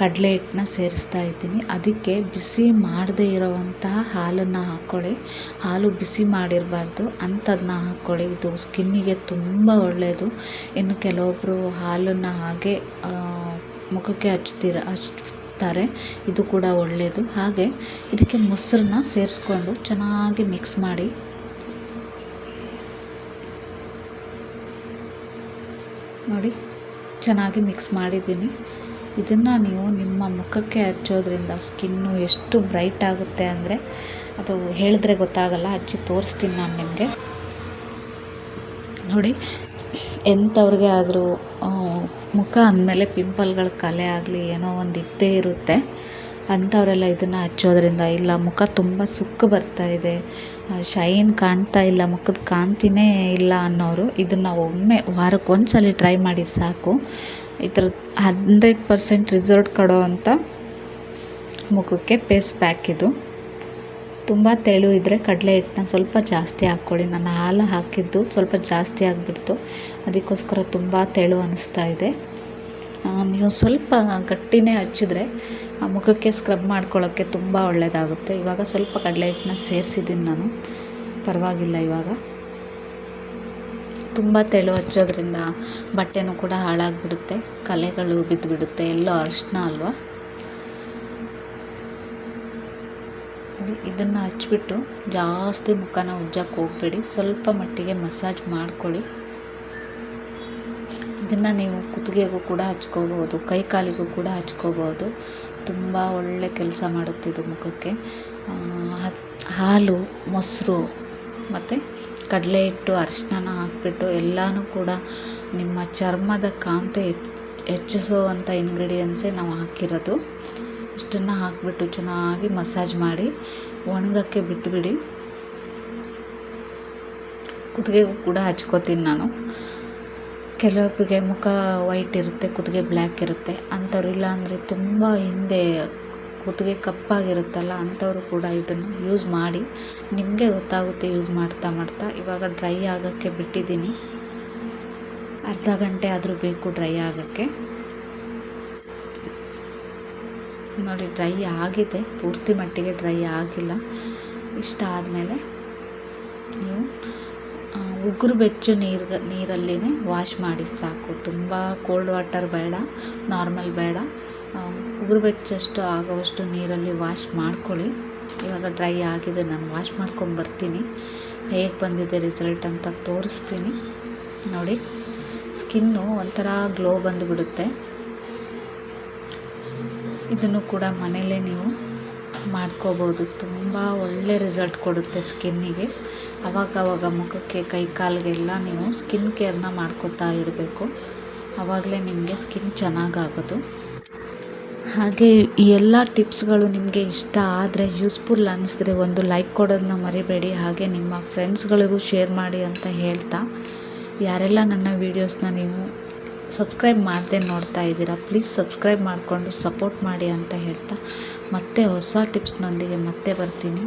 ಕಡಲೆ ಹಿಟ್ಟನ್ನ ಸೇರಿಸ್ತಾ ಇದ್ದೀನಿ. ಅದಕ್ಕೆ ಬಿಸಿ ಮಾಡದೇ ಇರೋವಂತಹ ಹಾಲನ್ನು ಹಾಕ್ಕೊಳ್ಳಿ ಹಾಲು ಬಿಸಿ ಮಾಡಿರಬಾರ್ದು. ಅಂಥದನ್ನ ಹಾಕ್ಕೊಳ್ಳಿ ಇದು ಸ್ಕಿನ್ನಿಗೆ ತುಂಬ ಒಳ್ಳೆಯದು ಇನ್ನು ಕೆಲವೊಬ್ಬರು ಹಾಲನ್ನು ಹಾಗೆ ಮುಖಕ್ಕೆ ಹಚ್ತೀರ, ಹಚ್ತಾರೆ. ಇದು ಕೂಡ ಒಳ್ಳೆಯದು ಹಾಗೆ ಇದಕ್ಕೆ ಮೊಸರನ್ನ ಸೇರಿಸ್ಕೊಂಡು ಚೆನ್ನಾಗಿ ಮಿಕ್ಸ್ ಮಾಡಿ. ನೋಡಿ, ಚೆನ್ನಾಗಿ ಮಿಕ್ಸ್ ಮಾಡಿದ್ದೀನಿ. ಇದನ್ನು ನೀವು ನಿಮ್ಮ ಮುಖಕ್ಕೆ ಹಚ್ಚೋದ್ರಿಂದ ಸ್ಕಿನ್ನು ಎಷ್ಟು ಬ್ರೈಟ್ ಆಗುತ್ತೆ ಅಂದರೆ ಅದು ಹೇಳಿದ್ರೆ ಗೊತ್ತಾಗಲ್ಲ, ಹಚ್ಚಿ ತೋರಿಸ್ತೀನಿ ನಾನು ನಿಮಗೆ. ನೋಡಿ, ಎಂಥವ್ರಿಗೆ ಆದರೂ ಮುಖ ಅಂದಮೇಲೆ ಪಿಂಪಲ್ಗಳ ಕಲೆ ಆಗಲಿ ಏನೋ ಒಂದು ಇದ್ದೇ ಇರುತ್ತೆ. ಅಂಥವರೆಲ್ಲ ಇದನ್ನು ಹಚ್ಚೋದ್ರಿಂದ, ಇಲ್ಲ, ಮುಖ ತುಂಬ ಸುಕ್ಕು ಬರ್ತಾ ಇದೆ ಶೈನ್ ಕಾಣ್ತಾ ಇಲ್ಲ, ಮುಖದ ಕಾಂತಿನೇ ಇಲ್ಲ ಅನ್ನೋರು ಇದನ್ನು ಒಮ್ಮೆ ವಾರಕ್ಕೆ ಒಂದು ಸಲ ಟ್ರೈ ಮಾಡಿ ಸಾಕು. ಈ ಥರದ್ದು ಹಂಡ್ರೆಡ್ ಪರ್ಸೆಂಟ್ ರಿಸಲ್ಟ್ ಕೊಡೋ ಅಂಥ ಮುಖಕ್ಕೆ ಪೇಸ್ ಪ್ಯಾಕ್ ಇದು. ತುಂಬ ತೆಳು ಇದ್ದರೆ ಕಡಲೆ ಹಿಟ್ಟನ್ನ ಸ್ವಲ್ಪ ಜಾಸ್ತಿ ಹಾಕ್ಕೊಳ್ಳಿ. ನಾನು ಹಾಲು ಹಾಕಿದ್ದು ಸ್ವಲ್ಪ ಜಾಸ್ತಿ ಆಗಿಬಿಡ್ತು. ಅದಕ್ಕೋಸ್ಕರ ತುಂಬ ತೆಳು ಅನ್ನಿಸ್ತಾ ಇದೆ. ನೀವು ಸ್ವಲ್ಪ ಗಟ್ಟಿನೇ ಹಚ್ಚಿದ್ರೆ ಆ ಮುಖಕ್ಕೆ ಸ್ಕ್ರಬ್ ಮಾಡ್ಕೊಳ್ಳೋಕ್ಕೆ ತುಂಬ ಒಳ್ಳೆಯದಾಗುತ್ತೆ ಇವಾಗ ಸ್ವಲ್ಪ ಕಡಲೆ ಹಿಟ್ಟನ್ನ ಸೇರಿಸಿದ್ದೀನಿ ನಾನು. ಪರವಾಗಿಲ್ಲ ಇವಾಗ. ತುಂಬ ತೆಳು ಹಚ್ಚೋದ್ರಿಂದ ಬಟ್ಟೆನೂ ಕೂಡ ಹಾಳಾಗಿಬಿಡುತ್ತೆ, ಕಲೆಗಳು ಬಿದ್ದುಬಿಡುತ್ತೆ ಎಲ್ಲೋ ಅರಿಶಿನ ಅಲ್ವಾ? ಇದನ್ನು ಹಚ್ಬಿಟ್ಟು ಜಾಸ್ತಿ ಮುಖನ ಉಜ್ಜಕ್ಕೆ ಹೋಗಬೇಡಿ, ಸ್ವಲ್ಪ ಮಟ್ಟಿಗೆ ಮಸಾಜ್ ಮಾಡ್ಕೊಳ್ಳಿ. ಇದನ್ನು ನೀವು ಕುತ್ತಿಗೆಗೂ ಕೂಡ ಹಚ್ಕೋಬೋದು ಕೈ ಕಾಲಿಗೂ ಕೂಡ ಹಚ್ಕೋಬೋದು. ತುಂಬ ಒಳ್ಳೆ ಕೆಲಸ ಮಾಡುತ್ತಿದ್ದು ಮುಖಕ್ಕೆ. ಹಸ್, ಹಾಲು, ಮೊಸರು, ಮತ್ತು ಕಡಲೆ ಹಿಟ್ಟು ಅರಿಶಿನ ಹಾಕ್ಬಿಟ್ಟು ಎಲ್ಲನೂ ಕೂಡ ನಿಮ್ಮ ಚರ್ಮದ ಕಾಂತಿ ಹೆಚ್ಚಿಸುವಂಥ ಇಂಗ್ರೀಡಿಯೆಂಟ್ಸೇ ನಾವು ಹಾಕಿರೋದು. ಇಷ್ಟನ್ನು ಹಾಕಿಬಿಟ್ಟು ಚೆನ್ನಾಗಿ ಮಸಾಜ್ ಮಾಡಿ ಒಣಗೋಕ್ಕೆ ಬಿಟ್ಟುಬಿಡಿ ಕುತ್ತಿಗೆಗೂ ಕೂಡ ಹಚ್ಕೋತೀನಿ ನಾನು. ಕೆಲವೊಬ್ಬರಿಗೆ ಮುಖ ವೈಟ್ ಇರುತ್ತೆ ಕುತ್ತಿಗೆ ಬ್ಲ್ಯಾಕ್ ಇರುತ್ತೆ, ಅಂಥವ್ರು ಇಲ್ಲ ಅಂದರೆ ತುಂಬ ಹಿಂದೆ ಕುತ್ತಿಗೆ ಕಪ್ಪಾಗಿರುತ್ತಲ್ಲ ಅಂಥವರು ಕೂಡ ಇದನ್ನು ಯೂಸ್ ಮಾಡಿ, ನಿಮಗೆ ಗೊತ್ತಾಗುತ್ತೆ ಯೂಸ್ ಮಾಡ್ತಾ ಮಾಡ್ತಾ. ಇವಾಗ ಡ್ರೈ ಆಗೋಕ್ಕೆ ಬಿಟ್ಟಿದ್ದೀನಿ. ಅರ್ಧ ಗಂಟೆ ಆದರೂ ಬೇಕು ಡ್ರೈ ಆಗೋಕ್ಕೆ. ನೋಡಿ ಡ್ರೈ ಆಗಿದೆ, ಪೂರ್ತಿ ಮಟ್ಟಿಗೆ ಡ್ರೈ ಆಗಿಲ್ಲ. ಇಷ್ಟ ಆದಮೇಲೆ ನೀವು ಉಗುರು ಬೆಚ್ಚು ನೀರು, ನೀರಲ್ಲಿನೇ ವಾಶ್ ಮಾಡಿ ಸಾಕು. ತುಂಬ ಕೋಲ್ಡ್ ವಾಟರ್ ಬೇಡ ನಾರ್ಮಲ್ ಬೇಡ. ಉಗುರು ಬೆಚ್ಚಷ್ಟು ಆಗೋವಷ್ಟು ನೀರಲ್ಲಿ ವಾಶ್ ಮಾಡ್ಕೊಳ್ಳಿ. ಇವಾಗ ಡ್ರೈ ಆಗಿದೆ, ನಾನು ವಾಶ್ ಮಾಡ್ಕೊಂಬರ್ತೀನಿ ಹೇಗೆ ಬಂದಿದೆ ರಿಸಲ್ಟ್ ಅಂತ ತೋರಿಸ್ತೀನಿ. ನೋಡಿ, ಸ್ಕಿನ್ನು ಒಂಥರ ಗ್ಲೋ ಬಂದುಬಿಡುತ್ತೆ. ಇದನ್ನು ಕೂಡ ಮನೆಯಲ್ಲೇ ನೀವು ಮಾಡ್ಕೋಬೋದು. ತುಂಬ ಒಳ್ಳೆ ರಿಸಲ್ಟ್ ಕೊಡುತ್ತೆ ಸ್ಕಿನ್ನಿಗೆ. ಅವಾಗವಾಗ ಮುಖಕ್ಕೆ, ಕೈ ಕಾಲಿಗೆಲ್ಲ ನೀವು ಸ್ಕಿನ್ ಕೇರ್ನ ಮಾಡ್ಕೋತಾ ಇರಬೇಕು. ಆವಾಗಲೇ ನಿಮಗೆ ಸ್ಕಿನ್ ಚೆನ್ನಾಗಾಗೋದು. ಹಾಗೆ ಈ ಎಲ್ಲ ಟಿಪ್ಸ್ಗಳು ನಿಮಗೆ ಇಷ್ಟ ಆದರೆ ಯೂಸ್ಫುಲ್ ಅನ್ನಿಸಿದ್ರೆ ಒಂದು ಲೈಕ್ ಕೊಡೋದನ್ನ ಮರಿಬೇಡಿ. ಹಾಗೆ ನಿಮ್ಮ ಫ್ರೆಂಡ್ಸ್ಗಳಿಗೂ ಶೇರ್ ಮಾಡಿ ಅಂತ ಹೇಳ್ತಾ. ಯಾರೆಲ್ಲ ನನ್ನ ವೀಡಿಯೋಸ್ನ ನೀವು ಸಬ್ಸ್ಕ್ರೈಬ್ ಮಾಡದೆ ನೋಡ್ತಾ ಇದ್ದೀರಾ, ಪ್ಲೀಸ್ ಸಬ್ಸ್ಕ್ರೈಬ್ ಮಾಡಿಕೊಂಡು ಸಪೋರ್ಟ್ ಮಾಡಿ ಅಂತ ಹೇಳ್ತಾ. ಮತ್ತೆ ಹೊಸ ಟಿಪ್ಸ್ನೊಂದಿಗೆ ಮತ್ತೆ ಬರ್ತೀನಿ.